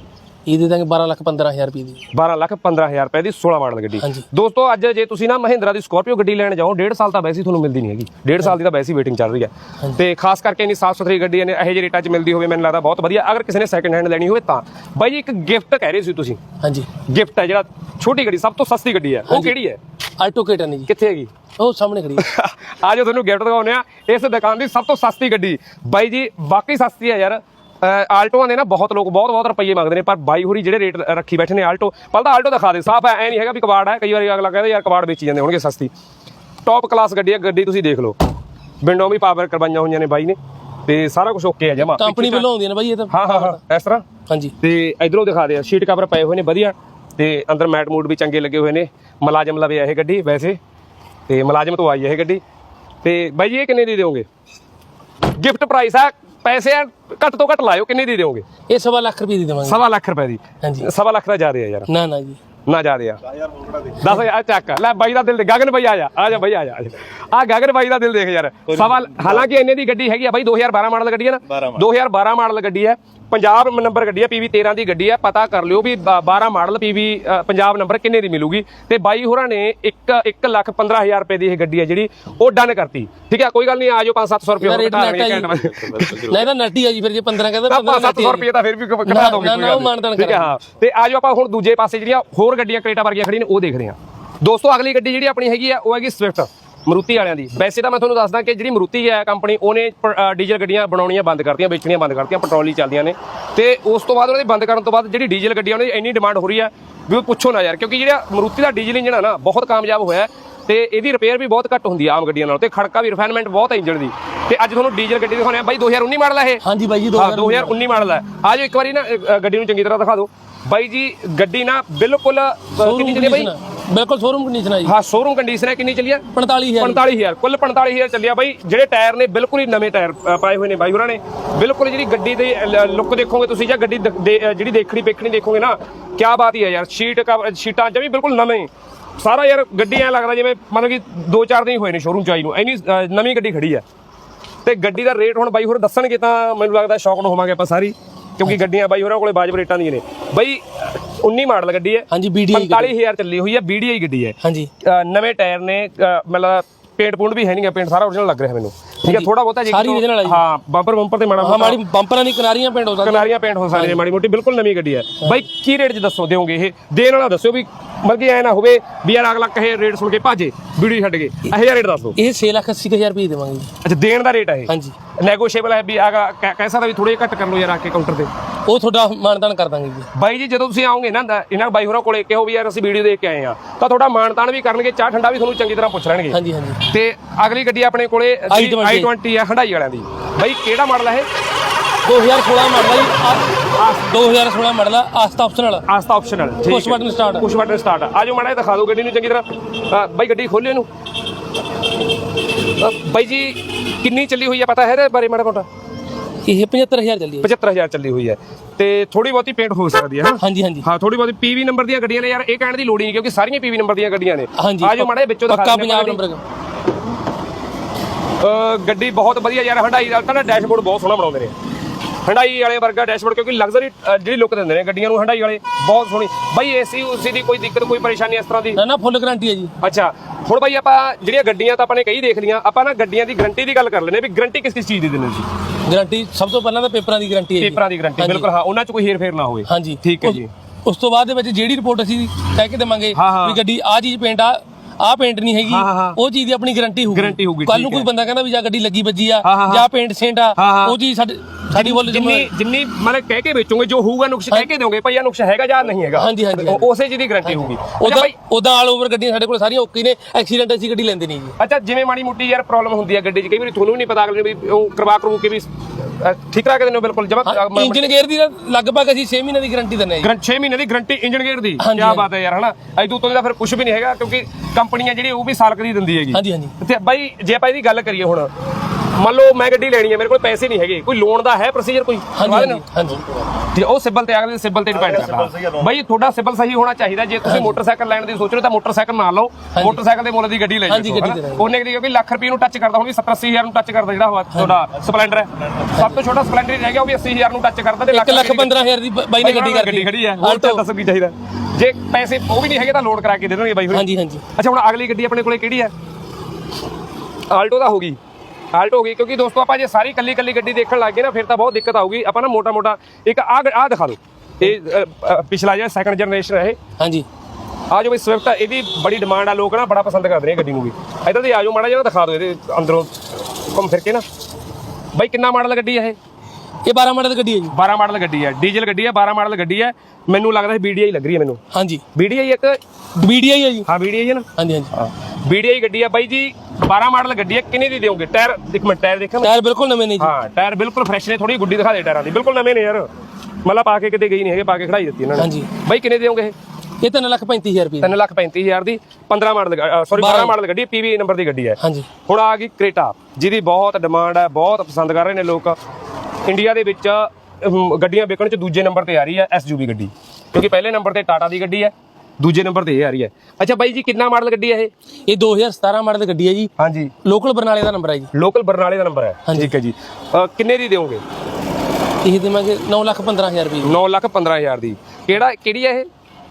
ਇਹ ਦੇ ਦਾਂਗੇ 12 ਲੱਖ 15000 ਰੁਪਏ ਦੀ। 12 ਲੱਖ 15000 ਰੁਪਏ ਦੀ 16 ਮਾਡਲ ਗੱਡੀ। ਹਾਂਜੀ। ਦੋਸਤੋ ਅੱਜ ਜੇ ਤੁਸੀਂ ਨਾ ਮਹਿੰਦਰਾ ਦੀ ਸਕਾਰਪੀਓ ਗੱਡੀ ਲੈਣ ਜਾਓ 1.5 ਸਾਲ ਤਾਂ ਵੈਸੇ ਹੀ ਤੁਹਾਨੂੰ ਮਿਲਦੀ ਨਹੀਂ ਹੈਗੀ। 1.5 ਸਾਲ ਦੀ ਤਾਂ ਵੈਸੇ ਹੀ ਵੇਟਿੰਗ ਚੱਲ ਰਹੀ ਹੈ। ਤੇ ਖਾਸ ਕਰਕੇ ਇੰਨੀ ਸਾਫ਼ ਸੁਥਰੀ ਗੱਡੀ ਨੇ ਇਹੋ ਜਿਹੇ ਰੇਟਾਂ 'ਚ ਮਿਲਦੀ ਹੋਵੇ ਮੈਨੂੰ ਲੱਗਦਾ ਬਹੁਤ ਵਧੀਆ। ਅਗਰ ਕਿਸੇ ਨੇ ਸੈਕੰਡ ਹੈਂਡ ਲੈਣੀ ਹੋਵੇ ਤਾਂ। ਬਾਈ ਜੀ ਇੱਕ ਗਿਫਟ ਕਹਿ ਰਹੇ ਸੀ ਤੁਸੀਂ। ਹਾਂਜੀ। ਗਿਫਟ ਹੈ ਜਿਹੜਾ ਛੋਟੀ ਗੱਡੀ ਸਭ ਤੋਂ ਸਸਤੀ ਗੱਡੀ ਹੈ। ਉਹ ਕਿਹੜੀ ਹੈ? ਆਲਟੋ ਕੇਟਨ ਜੀ। ਕਿੱਥੇ ਹੈਗੀ? ਉਹ ਸਾਹਮਣੇ ਖੜੀ ਹੈ। ਆਜੋ ਤੁਹਾਨੂੰ ਗਿਫਟ ਦਿਖਾਉਂਦੇ ਆ ਇਸ ਦੁਕਾਨ ਦੀ ਸਭ ਤੋਂ ਸਸਤੀ ਗੱਡੀ। ਬਾਈ ਜੀ ਵਾਕਈ ਸਸਤੀ ਹੈ ਯਾਰ। ਆਲਟੋਆਂ ਦੇ ਨਾ ਬਹੁਤ ਲੋਕ ਬਹੁਤ ਬਹੁਤ ਰੁਪਏ ਮੰਗਦੇ ਨੇ ਪਰ ਬਾਈ ਹੋਰੀ ਜਿਹੜੇ ਰੇਟ ਰੱਖੀ ਬੈਠੇ ਨੇ ਆਲਟੋ ਪਹਿਲਾਂ ਤਾਂ ਆਲਟੋ ਦਿਖਾ ਦੇ ਸਾਫ਼ ਹੈ ਐ ਨਹੀਂ ਹੈਗਾ ਵੀ ਕਬਾੜ ਹੈ ਕਈ ਵਾਰੀ ਅਗਲਾ ਕਹਿੰਦਾ ਯਾਰ ਕਬਾੜ ਵੇਚੀ ਜਾਂਦੇ ਹੋਣਗੇ ਸਸਤੀ। ਟੌਪ ਕਲਾਸ ਗੱਡੀ ਹੈ ਗੱਡੀ ਤੁਸੀਂ ਦੇਖ ਲਓ। ਵਿੰਡੋ ਵੀ ਪਾਵਰ ਕਰਵਾਈਆਂ ਹੋਈਆਂ ਨੇ ਬਾਈ ਨੇ ਤੇ ਸਾਰਾ ਕੁਝ ਓਕੇ ਹੈ ਜਮਾ। ਕੰਪਨੀ ਵੱਲੋਂ ਆਉਂਦੀ ਹੈ ਨਾ ਬਾਈ ਇਹ ਤਾਂ ਹਾਂ ਹਾਂ ਹਾਂ ਇਸ ਤਰ੍ਹਾਂ। ਹਾਂਜੀ। ਤੇ ਇਧਰੋਂ ਦਿਖਾ ਦੇ ਸ਼ੀਟ ਕਵਰ ਪਏ ਹੋਏ ਨੇ ਵਧੀਆ ਤੇ ਅੰਦਰ ਮੈਟ ਮੂਡ ਵੀ ਚੰਗੇ ਲੱਗੇ ਹੋਏ ਨੇ ਮੁਲਾਜ਼ਮ ਲਵੇ ਇਹ ਗੱਡੀ ਵੈਸੇ ਤੇ ਮੁਲਾਜ਼ਮ ਤੋਂ ਆਈ ਇਹ ਗੱਡੀ। ਤੇ ਬਾਈ ਜੀ ਇਹ ਕਿੰਨੇ ਦੀ ਦਿਓਗੇ? ਗਿਫਟ ਪ੍ਰਾਈਸ ਆ ਪੈਸੇ ਆ ਘੱਟ ਤੋਂ ਘੱਟ ਲਾਇਓ ਕਿੰਨੇ ਦੀ ਦਿਓਗੇ? ਇਹ ਸਵਾ ਲੱਖ ਰੁਪਏ ਦੀ ਦੇਵਾਂਗੇ। ਸਵਾ ਲੱਖ ਰੁਪਏ ਦੀ? ਹਾਂਜੀ। ਸਵਾ ਲੱਖ ਦਾ ਜ਼ਿਆਦਾ ਹੈ ਯਾਰ। ਨਾ ਨਾ ਜੀ। ਨਾ ਜ਼ਿਆਦਾ ਆ। 10000 ਚੱਕ। ਲੈ ਬਾਈ ਦਾ ਦਿਲ ਦੇ ਗਗਨ ਬਾਈ ਆ ਜਾ ਆ ਜਾ ਬਾਈ ਆ ਜਾ। ਆ ਗਗਨ ਬਾਈ ਦਾ ਦਿਲ ਦੇਖ ਯਾਰ। ਸਵਾ ਹਾਲਾਂਕਿ ਇੰਨੇ ਦੀ ਗੱਡੀ ਹੈਗੀ ਆ ਬਾਈ 2012 ਮਾਡਲ ਗੱਡੀ ਹੈ ਨਾ। 2012 ਮਾਡਲ ਗੱਡੀ ਹੈ। ਪੰਜਾਬ ਨੰਬਰ ਗੱਡੀ ਹੈ ਪੀਵੀ 13 ਦੀ ਗੱਡੀ ਹੈ ਪਤਾ ਕਰ ਲਿਓ ਵੀ ਬ- 12 ਮਾਡਲ ਪੀਵੀ ਪੰਜਾਬ ਨੰਬਰ ਕਿੰਨੇ ਦੀ ਮਿਲੂਗੀ। ਤੇ ਬਾਈ ਹੋਰਾਂ ਨੇ 1 1 ਲੱਖ 15000 ਰੁਪਏ ਦੀ ਇਹ ਗੱਡੀ ਹੈ ਜਿਹੜੀ ਉਹ ਡਨ ਕਰਤੀ। ਠੀਕ ਹੈ ਕੋਈ ਗੱਲ ਨਹੀਂ ਆਜੋ 5-700 ਰੁਪਏ ਹੋਰ ਘਟਾ ਨੱਟ ਲੈਣਗੇ ਆ ਜੀ ਨਾ ਇਹਦਾ ਨੱਟੀ ਆ ਜੀ ਫਿਰ ਜੇ 15 ਕਹਿੰਦਾ ਆਪਾਂ 700 ਰੁਪਏ ਤਾਂ ਫਿਰ ਵੀ ਘਟਾ ਦੋਗੇ ਨਾ- ਕੋਈ ਨਹੀਂ। ਠੀਕ ਹੈ ਹਾਂ। ਤੇ ਆਜੋ ਆਪਾਂ ਹੁਣ ਦੂਜੇ ਪਾਸੇ ਜਿਹੜੀਆਂ ਹੋਰ ਗੱਡੀਆਂ ਕ੍ਰੇਟਾ ਵਰਗੀਆਂ ਖੜੀਆਂ ਨੇ ਉਹ ਦੇਖਦੇ ਹਾਂ। ਦੋਸਤੋ ਅਗਲੀ ਗੱਡੀ ਜਿਹੜੀ ਆਪਣੀ ਹੈਗੀ ਆ ਉਹ ਹੈਗੀ ਸਵਿਫਟ ਮਰੂਤੀ ਵਾਲਿਆਂ ਦੀ। ਵੈਸੇ ਤਾਂ ਮੈਂ ਤੁਹਾਨੂੰ ਦੱਸਦਾ ਕਿ ਜਿਹੜੀ ਮਰੂਤੀ ਹੈ ਕੰਪਨੀ ਉਹਨੇ ਡੀਜ਼ਲ ਗੱਡੀਆਂ ਬਣਾਉਣੀਆਂ ਬੰਦ ਕਰਤੀਆਂ ਵੇਚਣੀਆਂ ਬੰਦ ਕਰਤੀਆਂ ਪੈਟਰੋਲੀ ਚੱਲਦੀਆਂ ਨੇ। ਤੇ ਉਸ ਤੋਂ ਬਾਅਦ ਉਹਨਾਂ ਦੇ ਬੰਦ ਕਰਨ ਤੋਂ ਬਾਅਦ ਜਿਹੜੀ ਡੀਜ਼ਲ ਗੱਡੀਆਂ ਉਹਨਾਂ ਦੀ ਇੰਨੀ ਡਿਮਾਂਡ ਹੋ ਰਹੀ ਹੈ ਵੀ ਪੁੱਛੋ ਨਾ ਯਾਰ ਕਿਉਂਕਿ ਜਿਹੜਾ ਮਰੂਤੀ ਦਾ ਡੀਜ਼ਲ ਇੰਜਨ ਆ ਨਾ ਬਹੁਤ ਕਾਮਯਾਬ ਹੋਇਆ ਹੈ ਤੇ ਇਹਦੀ ਰਿਪੇਅਰ ਵੀ ਬਹੁਤ ਘੱਟ ਹੁੰਦੀ ਆ ਆਮ ਗੱਡੀਆਂ ਨਾਲੋਂ ਤੇ ਖੜਕਾ ਵੀ ਰਿਫਾਈਨਮੈਂਟ ਬਹੁਤ ਹੈ ਇੰਜਨ ਦੀ। ਤੇ ਅੱਜ ਤੁਹਾਨੂੰ ਡੀਜ਼ਲ ਗੱਡੀ ਦਿਖਾਉਣੇ ਆ। ਬਾਈ 2019 ਮਾਡਲ ਹੈ ਇਹ। ਹਾਂਜੀ ਬਾਈ ਜੀ ਹਾਂ 2000 2019 ਮਾਡਲ। ਹੈ ਆ। ਜਾਓ ਇੱਕ ਵਾਰੀ ਨਾ ਗੱਡੀ ਨੂੰ ਚੰਗੀ ਤਰ੍ਹਾਂ ਦਿਖਾ ਦਿਓ। ਬਾਈ ਜੀ ਗੱਡੀ ਨਾ ਬਿਲਕੁਲ ਕਿੰਨੀ ਹੈ ਬਾਈ? ਬਿਲਕੁਲ ਸ਼ੋਰੂਮ ਕੰਡੀਸ਼ਨ ਆ ਜੀ। ਹਾਂ ਸ਼ੋਰੂਮ ਕੰਡੀਸ਼ਨ ਹੈ ਕਿੰਨੀ ਚੱਲੀ ਹੈ 45000 45000 ਕੁੱਲ 45000 ਚੱਲਿਆ ਬਾਈ। ਜਿਹੜੇ ਟਾਇਰ ਨੇ ਬਿਲਕੁਲ ਹੀ ਨਵੇਂ ਟਾਇਰ ਪਾਏ ਹੋਏ ਨੇ ਬਾਈ ਹੋਰਾਂ ਨੇ। ਬਿਲਕੁਲ ਜਿਹੜੀ ਗੱਡੀ ਦੀ ਲੁੱਕ ਦੇਖੋਗੇ ਤੁਸੀਂ ਜਾਂ ਗੱਡੀ ਜਿਹੜੀ ਦੇਖਣੀ ਪੇਖਣੀ ਦੇਖੋਗੇ ਨਾ ਕੀ ਬਾਤ ਹੀ ਹੈ ਯਾਰ। ਸ਼ੀਟ ਸ਼ੀਟਾਂ ਜਮੀ ਬਿਲਕੁਲ ਨਵੇਂ। ਸਾਰਾ ਯਾਰ ਗੱਡੀ ਐ ਲੱਗਦਾ ਜਿਵੇਂ ਮੰਨ ਲਓ ਕਿ 2-4 ਦਿਨ ਹੀ ਹੋਏ ਨੇ ਸ਼ੋਰੂਮ ਚ ਆਈ ਨੂੰ। ਅ, ਨਵੀਂ ਗੱਡੀ ਖੜੀ ਹੈ ਤੇ ਗੱਡੀ ਦਾ ਰੇਟ ਹੁਣ ਬਾਈ ਹੋਰ ਦੱਸਣਗੇ ਤਾਂ ਮੈਨੂੰ ਲੱਗਦਾ ਸ਼ੌਕਡ ਹੋਵਾਂਗੇ ਆਪਾਂ ਸਾਰੀ। ਕਿਉਂਕਿ ਗੱਡੀਆਂ ਬਾਈ ਹੋਰਾਂ ਕੋਲੇ ਵਾਜਬ ਰੇਟਾਂ ਦੀਆਂ ਨੇ। ਬਾਈ 19 ਮਾਡਲ ਗੱਡੀ ਹੈ। ਹਾਂਜੀ BDI 45000 ਚੱਲੀ ਹੋਈ ਹੈ BDI ਗੱਡੀ ਹੈ। ਹਾਂਜੀ। ਨਵੇਂ ਟਾਇਰ ਨੇ ਮਤਲਬ ਪੇਂਟ ਪੂੰਟ ਵੀ ਹੈ ਨਹੀਂਗਾ ਪੇਂਟ ਸਾਰਾ origignal ਲੱਗ ਰਿਹਾ ਮੈਨੂੰ। ਠੀਕ ਹੈ ਥੋੜਾ ਬਹੁਤਾ ਜੇ ਸਾਰੀ original ਹੈ ਜੀ। ਹਾਂ ਬੰਪਰ ਬੰਪਰ ਤੇ ਮਾੜਾ ਹਾਂ ਮੋਟਾ ਮਾੜੀ ਬੰਪਰਾਂ ਦੀ ਕਿਨਾਰੀਆਂ ਪਿੰਡ ਹੋ ਸਕਦਾ ਕਿਨਾਰੀਆਂ ਪੇਂਟ ਹੋ ਸਕਦੀਆਂ ਮਾੜੀ ਮੋਟੀ ਬਿਲਕੁਲ ਨਵੀਂ ਗੱਡੀ ਹੈ। ਬਾਈ ਕੀ ਰੇਟ 'ਚ ਦੱਸੋ ਦਿਓਗੇ ਇਹ? ਦੇਣ ਵਾਲਾ ਦੱਸਿਓ ਵੀ ਮਤਲਬ ਕਿ ਐ ਨਾ ਹੋਵੇ ਵੀ ਯਾਰ ਅਗਲਾ ਕਹੇ ਰੇਟ ਸੁਣ ਕੇ ਭਾਜੇ ਵੀਡੀਓ ਛੱਡ ਕੇ। ਇਹ ਜਿਹਾ ਰੇਟ ਦੱਸ। ਦਿਓ ਇਹ 680000 ਰੁਪਏ ਦੇਵਾਂਗੇ। ਜੀ ਅੱਛਾ ਦੇਣ ਦਾ ਰੇਟ ਹੈ ਇਹ? ਹਾਂਜੀ। ਨੈਗੋਸ਼ੀਏਬਲ ਹੈ ਵੀ ਆਗਾ ਕਹਿ ਸਕਦਾ ਵੀ ਥੋੜੇ ਘੱਟ ਕਰ ਲਓ ਯਾਰ ਆ ਕੇ ਕਾਊਂਟਰ ਤੇ। ਉਹ ਤੁਹਾਡਾ ਮਾਨਦਾਨ ਕਰ ਦਾਂਗੇ ਜੀ। ਬਾਈ ਜੀ ਜਦੋਂ ਤੁਸੀਂ ਆਓਗੇ ਨਾ ਇਹਨਾਂ ਬਾਈ ਹੋਰਾਂ ਕੋਲੇ ਕਿਹੋ ਵੀ ਯਾਰ ਅਸੀਂ ਵੀਡੀਓ ਦੇਖ ਕੇ ਆਏ ਆ ਤਾਂ ਤੁਹਾਡਾ ਮਾਨਤਾਨ ਵੀ ਕਰਨਗੇ ਚਾਹ ਠੰਡਾ ਵੀ ਤੁਹਾਨੂੰ ਚੰਗੀ ਤਰ੍ਹਾਂ ਪੁੱਛ ਲੈਣਗੇ। ਹਾਂਜੀ ਹਾਂਜੀ। ਤੇ ਅਗਲੀ ਗੱਡੀ ਆਪਣੇ ਕੋਲੇ i20 i20 ਹੈ ਹੰਡਾਈ ਵਾਲਿਆਂ ਦੀ। ਬਾਈ ਕਿਹੜਾ ਮਾਡਲ ਹੈ ਇਹ? 2016 ਮਾਡਲ ਆ ਜੀ। ਆ 2016 ਮਾਡਲ ਆ ਆਸਤਾ ਆਪਸ਼ਨਲ ਆਸਤਾ optional Push button start। Push button start ਆਜੋ ਮਾੜਾ ਜਿਹਾ ਦਿਖਾ ਦਿਓ ਗੱਡੀ ਨੂੰ ਚੰਗੀ ਤਰ੍ਹਾਂ। ਅ, ਬਾਈ ਗੱਡੀ ਖੋਲਿਓ ਇਹਨੂੰ। ਅ, ਬਾਈ ਜੀ ਕਿੰਨੀ ਚੱਲੀ ਹੋਈ ਹੈ ਪਤਾ ਹੈ ਇਹਦੇ ਬਾਰੇ ਮਾੜਾ ਮੋਟਾ? ਇਹ 75000 ਚੱਲੀ ਹੈ 75000 ਚੱਲੀ ਹੋਈ ਹੈ। ਤੇ ਥੋੜੀ ਬਹੁਤੀ ਪੇਂਟ ਹੋ ਸਕਦੀ ਹੈ ਹਾਂ ਹਾਂਜੀ ਹਾਂਜੀ। ਹਾਂ ਥੋੜੀ ਬਹੁਤੀ ਪੀਵੀ ਨੰਬਰ ਦੀਆਂ ਗੱਡੀਆਂ ਨੇ ਯਾਰ ਇਹ ਕਹਿਣ ਦੀ ਲੋੜ ਨਹੀਂ ਕਿਉਂਕਿ ਸਾਰੀਆਂ ਪੀਵੀ ਨੰਬਰ ਦੀਆਂ ਗੱਡੀਆਂ ਨੇ। ਹਾਂਜੀ ਆਜੋ ਮਾੜਾ ਵਿੱਚੋਂ ਦਿਖਾ ਪੱਕਾ ਪੰਜਾਬ। ਨੰਬਰ। ਗੱਡੀ ਬਹੁਤ ਵਧੀਆ ਯਾਰ ਹੰਡਾਈ ਦਾ ਤਾਂ ਡੈਸ਼ਬੋਰਡ ਬਹੁਤ ਸੋਹਣਾ ਬਣਾਉਂਦੇ ਨੇ। ਹੰਡਾਈ ਵਾਲੇ ਵਰਗਾ ਡੈਸ਼ਬੋਰਡ ਕਿਉਂਕਿ ਲਗਜ਼ਰੀ ਜਿਹੜੀ ਲੁੱਕ ਦਿੰਦੇ ਨੇ ਗੱਡੀਆਂ ਨੂੰ ਹੰਡਾਈ ਵਾਲੇ ਬਹੁਤ ਸੋਹਣੀ। ਬਾਈ ਏਸੀ ਉਸੀ ਦੀ ਕੋਈ ਦਿੱਕਤ ਕੋਈ ਪਰੇਸ਼ਾਨੀ ਇਸ ਤਰ੍ਹਾਂ ਦੀ? ਨਾ ਨਾ ਫੁੱਲ ਗਾਰੰਟੀ ਹੈ ਜੀ। ਅੱਛਾ ਹੁਣ ਬਾਈ ਆਪਾਂ ਜਿਹੜੀਆਂ ਗੱਡੀਆਂ ਤਾਂ ਆਪਾਂ ਨੇ ਕਈ ਦੇਖ ਲੀਆਂ ਆਪਾਂ ਨਾ ਗੱਡੀਆਂ ਦੀ ਗਾਰੰਟੀ ਦੀ ਗੱਲ ਕਰ ਲੈਨੇ ਵੀ ਗਾਰੰਟੀ ਕਿਸ ਕਿਸ ਚੀਜ਼ ਦੀ ਦਿੰਦੇ ਜੀ ਗਾਰੰਟੀ ਸਭ ਤੋਂ ਪਹਿਲਾਂ ਤਾਂ ਪੇਪਰਾਂ ਦੀ ਗਾਰੰਟੀ ਹੈ ਜੀ। ਪੇਪਰਾਂ ਦੀ ਗਾਰੰਟੀ ਹਾਂਜੀ। ਬਿਲਕੁਲ ਹਾਂ ਉਹਨਾਂ 'ਚ ਕੋਈ ਹੇਰ ਫੇਰ ਨਾ ਹੋਵੇ। ਹਾਂਜੀ। ਠੀਕ ਹੈ ਜੀ। ਉਸ ਤੋਂ ਬਾਅਦ ਦੇ ਵਿੱਚ ਜਿਹੜੀ ਰਿਪੋਰਟ ਅਸੀਂ ਕਹਿ ਕੇ ਦੇਵਾਂਗੇ ਹਾਂ, ਹਾਂ। ਵੀ ਗੱਡੀ ਆ ਚੀਜ਼ ਪੇਂਟ ਆ ਆ ਪੇਂਟ ਨਹੀਂ ਹੈਗੀ। ਉਹ ਚੀਜ਼ ਦੀ ਆਪਣੀ ਗਾਰੰਟੀ ਹੋਊਗੀ। ਹੋਊਗੀ, ਕੱਲ ਨੂੰ ਕੋਈ। ਬੰਦਾ ਕਹਿੰਦਾ ਵੀ ਜਾਂ ਗੱਡੀ ਲੱਗੀ ਵੱਜੀ ਆ। ਜਾਂ ਪੇਂਟ ਸੇਂਟ ਆ। ਉਹ ਚੀਜ਼ ਸਾਡੀ ਸਾਡੀ ਬੋਲੀ ਜਿੰਨੀ ਜਿੰਨੀ ਮਤਲਬ ਕਹਿ ਕੇ ਵੇਚੋਗੇ ਜੋ ਹੋਊਗਾ ਨੁਕਸ ਕਹਿ ਕੇ ਦੋਗੇ ਭਾਈ ਇਹ ਨੁਕਸ ਹੈਗਾ ਜਾਂ ਨਹੀਂ ਹੈਗਾ। ਹਾਂਜੀ, ਹਾਂਜੀ, ਉਸੇ ਚੀਜ਼ ਦੀ ਗਾਰੰਟੀ ਹੋਊਗੀ। ਉਦਾਂ ਉਦਾਂ ਆਲ ਓਵਰ ਗੱਡੀਆਂ ਸਾਡੇ ਕੋਲ ਸਾਰੀਆਂ ਓਕੇ ਨੇ ਐਕਸੀਡੈਂਟ ਅਸੀਂ ਗੱਡੀ ਲੈਂਦੇ ਨਹੀਂ ਜੀ। ਅੱਛਾ ਜਿਵੇਂ ਮਾੜੀ ਮੋਟੀ ਯਾਰ ਪ੍ਰੋਬਲਮ ਹੁੰਦੀ ਹੈ ਗੱਡੀ 'ਚ ਕਈ ਵਾਰੀ ਤੁਹਾਨੂੰ ਵੀ ਨਹੀਂ ਪਤਾ ਅਗਲੇ ਵੀ ਉਹ ਕਰਵਾ ਕਰਵਾ ਕੇ ਵੀ ਠੀਕ ਕਰਾ ਕੇ ਦਿੰਦੇ ਬਿਲਕੁਲ। ਜਮਾ ਇੰਜਨ ਗੇਅਰ ਦੀ ਲਗਭਗ ਅਸੀਂ 6 ਮਹੀਨੇ ਦੀ ਗਾਰੰਟੀ ਦਿੰਦੇ ਹਾਂ ਜੀ। ਗਰੰਟ 6 ਮਹੀਨੇ ਦੀ ਗਰੰਟੀ ਇੰਜਨ ਗੇਅਰ ਦੀ। ਕੀ। ਬਾਤ ਹੈ ਯਾਰ ਹਨਾ? ਅਜ ਤੋਂ ਦਾ ਫਿਰ ਕੁਝ ਵੀ ਨਹੀਂ ਹੈਗਾ ਕਿਉਂਕਿ ਕੰਪਨੀਆਂ ਜਿਹੜੀ ਉਹ ਵੀ ਸਾਲ ਕਦੀ ਦਿੰਦੀ ਹੈਗੀ। ਹਾਂਜੀ ਹਾਂਜੀ। ਤੇ ਬਾਈ ਜੇ ਆਪਾਂ ਇਹਦੀ ਗੱਲ ਕਰੀਏ ਹੁਣ ਮੰਨ ਲਓ ਮੈਂ ਗੱਡੀ ਲੈਣੀ ਹੈ ਮੇਰੇ ਕੋਲ ਪੈਸੇ ਨਹੀਂ ਹੈਗੇ ਕੋਈ ਲੋਨ ਦਾ ਹੈ ਪ੍ਰੋਸੀਜਰ ਕੋਈ ਹਾਂਜੀ? ਹਾਂਜੀ ਤੇ ਉਹ ਸਿਬਲ ਤੇ ਅਗਲੇ ਸਿਬਲ ਤੇ ਡਿਪੈਂਡ ਕਰਦਾ। ਬਈ ਤੁਹਾਡਾ ਸਿਬਲ ਸਹੀ ਹੋਣਾ ਚਾਹੀਦਾ ਜੇ ਤੁਸੀਂ ਮੋਟਰਸਾਈਕਲ ਲੈਣ ਦੀ ਸੋਚ ਰਹੇ ਹੋ ਤਾਂ ਮੋਟਰਸਾਈਕਲ ਨਾ ਲਓ। ਮੋਟਰਸਾਈਕਲ ਦੇ ਮੁੱਲ ਦੀ ਗੱਡੀ ਲੈ ਜਾਓ? ਤੇ। ਉਹਨੇ ਕਿਹਾ ਕਿ ਲੱਖ ਰੁਪਏ ਨੂੰ ਟੱਚ ਕਰਦਾ ਹੁਣ ਵੀ 70 80 ਹਜ਼ਾਰ ਨੂੰ ਟੱਚ ਕਰਦਾ ਜਿਹੜਾ ਤੁਹਾਡਾ ਸਪਲੈਂਡਰ ਹੈ ਸਭ ਤੋਂ ਛੋਟਾ ਸਪਲੈਂਡਰ ਹੀ ਰਹਿ ਗਿਆ ਉਹ ਵੀ 80 ਹਜ਼ਾਰ ਨੂੰ ਟੱਚ ਕਰਦਾ ਤੇ 1 ਲੱਖ 15000 ਦੀ ਬਾਈ ਨੇ ਗੱਡੀ ਗੱਡੀ ਕਰਦੀ ਖੜੀ ਹੈ ਹੋਰ ਤਾਂ ਦੱਸੋ ਕੀ ਚਾਹੀਦਾ ਜੇ ਪੈਸੇ ਉਹ ਵੀ ਨਹੀਂ ਹੈਗੇ ਤਾਂ ਲੋਡ ਕਰਾ ਕੇ ਦੇ ਦੇਣਗੇ ਬਾਈ। ਹਾਂਜੀ ਹਾਂਜੀ ਅੱਛਾ ਹੁਣ ਅਗਲੀ ਗੱਡੀ ਆਪਣੇ ਕੋਲੇ ਕਿਹੜੀ ਹੈ ਆਲਟੋ ਦਾ ਹੋ ਗਈ ਆਲਟੋ ਹੋ ਗਈ ਕਿਉਂਕਿ ਦੋਸਤੋ ਆਪਾਂ ਜੇ ਸਾਰੀ ਕੱਲੀ ਕੱਲੀ ਗੱਡੀ ਦੇਖਣ ਲੱਗ ਗਏ ਨਾ ਫਿਰ ਤਾਂ ਬਹੁਤ ਦਿੱਕਤ ਆਊਗੀ। ਆਪਾਂ ਨਾ ਮੋਟਾ ਮੋਟਾ ਇੱਕ ਆ ਆ ਦਿਖਾ ਦਿਓ। ਇਹ ਪਿਛਲਾ ਜਿਹੜਾ ਸੈਕੰਡ ਜਨਰੇਸ਼ਨ ਹੈ ਹਾਂਜੀ। ਆ ਜੋ ਬਈ ਸਵਿਫਟ ਇਹਦੀ ਬੜੀ ਡਿਮਾਂਡ ਆ ਲੋਕ ਨਾ ਬੜਾ ਪਸੰਦ ਕਰਦੇ ਨੇ ਗੱਡੀ ਨੂੰ ਵੀ। ਇਧਰ ਦੀ ਆ ਜਾਓ ਮਾੜਾ ਜਿਹਾ ਦਿਖਾ ਦਿਓ ਇਹਦੇ ਅੰਦਰੋਂ ਘੁੰਮ ਫਿਰ ਕੇ ਨਾ। ਬਾਈ ਕਿੰਨਾ ਮਾਡਲ ਗੱਡੀ ਹੈ ਇਹ? ਇਹ 12 ਮਾਡਲ ਗੱਡੀ ਹੈ ਜੀ। 12 ਮਾਡਲ ਗੱਡੀ ਹੈ ਡੀਜ਼ਲ ਗੱਡੀ ਹੈ 12 ਮਾਡਲ ਗੱਡੀ ਹੈ ਮੈਨੂੰ ਲੱਗਦਾ ਹੈ BDI ਲੱਗ ਰਹੀ ਹੈ ਮੈਨੂੰ। ਹਾਂਜੀ। BDI ਇੱਕ ਵੀਡੀਆਈ ਹੈ ਜੀ। ਹਾਂ BDI ਹੈ ਨਾ? ਹਾਂਜੀ ਹਾਂਜੀ। ਹਾਂ। BDI ਗੱਡੀ ਹੈ ਬਾਈ ਜੀ 12 ਮਾਡਲ ਗੱਡੀ ਹੈ ਕਿੰਨੇ ਦੀ ਦਿਓਗੇ? ਟਾਇਰ ਇੱਕ ਮਿੰਟ ਟਾਇਰ ਦੇਖਾਂ ਮੈਂ। ਟਾਇਰ ਬਿਲਕੁਲ ਨਵੇਂ ਨੇ ਜੀ। ਹਾਂ ਟਾਇਰ ਬਿਲਕੁਲ ਫਰੈਸ਼ ਨੇ ਥੋੜੀ ਗੁੱਡੀ ਦਿਖਾ ਦੇ ਟਾਇਰਾਂ ਦੀ। ਬਿਲਕੁਲ ਨਵੇਂ ਨੇ ਯਾਰ। ਮਤਲਬ ਪਾ ਕੇ ਕਿਤੇ ਗਈ ਨਹੀਂ ਹੈਗੇ ਪਾ ਕੇ ਖੜਾਈ ਦਿੱਤੀ ਇਹਨਾਂ ਨੇ। ਹਾਂਜੀ। ਬਾਈ ਕਿੰਨੇ ਦਿਓਗੇ ਇਹ? ਇਹ 3 ਲੱਖ 35000 ਰੁਪਏ। 3 ਲੱਖ 35000 ਦੀ 15 ਮਾਡਲ ਸੌਰੀ 12 ਮਾਡਲ ਗੱਡੀ ਪੀਵੀ ਨੰਬਰ ਦੀ ਗੱਡੀ ਹੈ। ਹਾਂਜੀ। ਹੁਣ ਆ ਗਈ ਕ੍ਰੇਟਾ ਜਿਹਦੀ ਬਹੁਤ ਡਿਮਾਂਡ ਹੈ ਬਹੁਤ ਪਸੰਦ ਕਰ ਰਹੇ ਨੇ ਲੋਕ। ਇੰਡੀਆ ਦੇ ਵਿੱਚ ਗੱਡੀਆਂ ਵਿਕਣ ਚ ਦੂਜੇ ਨੰਬਰ ਤੇ ਆ ਰਹੀ ਹੈ ਐਸਯੂਵੀ ਗੱਡੀ। ਕਿਉਂਕਿ ਪਹਿਲੇ ਨੰਬਰ ਤੇ ਟਾਟਾ ਦੀ ਗੱਡੀ ਹੈ। ਦੂਜੇ ਨੰਬਰ ਤੇ ਇਹ ਆ ਰਹੀ ਹੈ। ਅੱਛਾ ਬਾਈ ਜੀ ਕਿੰਨਾ ਮਾਡਲ ਗੱਡੀ ਹੈ ਇਹ? ਇਹ 2017 ਮਾਡਲ ਗੱਡੀ ਹੈ ਜੀ। ਹਾਂਜੀ। ਲੋਕਲ ਬਰਨਾਲੇ ਦਾ ਨੰਬਰ ਹੈ ਜੀ। ਲੋਕਲ ਬਰਨਾਲੇ ਦਾ ਨੰਬਰ ਹੈ। ਠੀਕ ਹੈ ਜੀ। ਕਿੰਨੇ ਦੀ ਦਿਓਗੇ? ਇਹ ਦੇਵਾਂਗੇ 9 ਲੱਖ 15000 ਰੁਪਏ 9 ਲੱਖ 15000 ਦੀ। ਕਿਹੜਾ ਕਿਹੜੀ ਹੈ ਇਹ?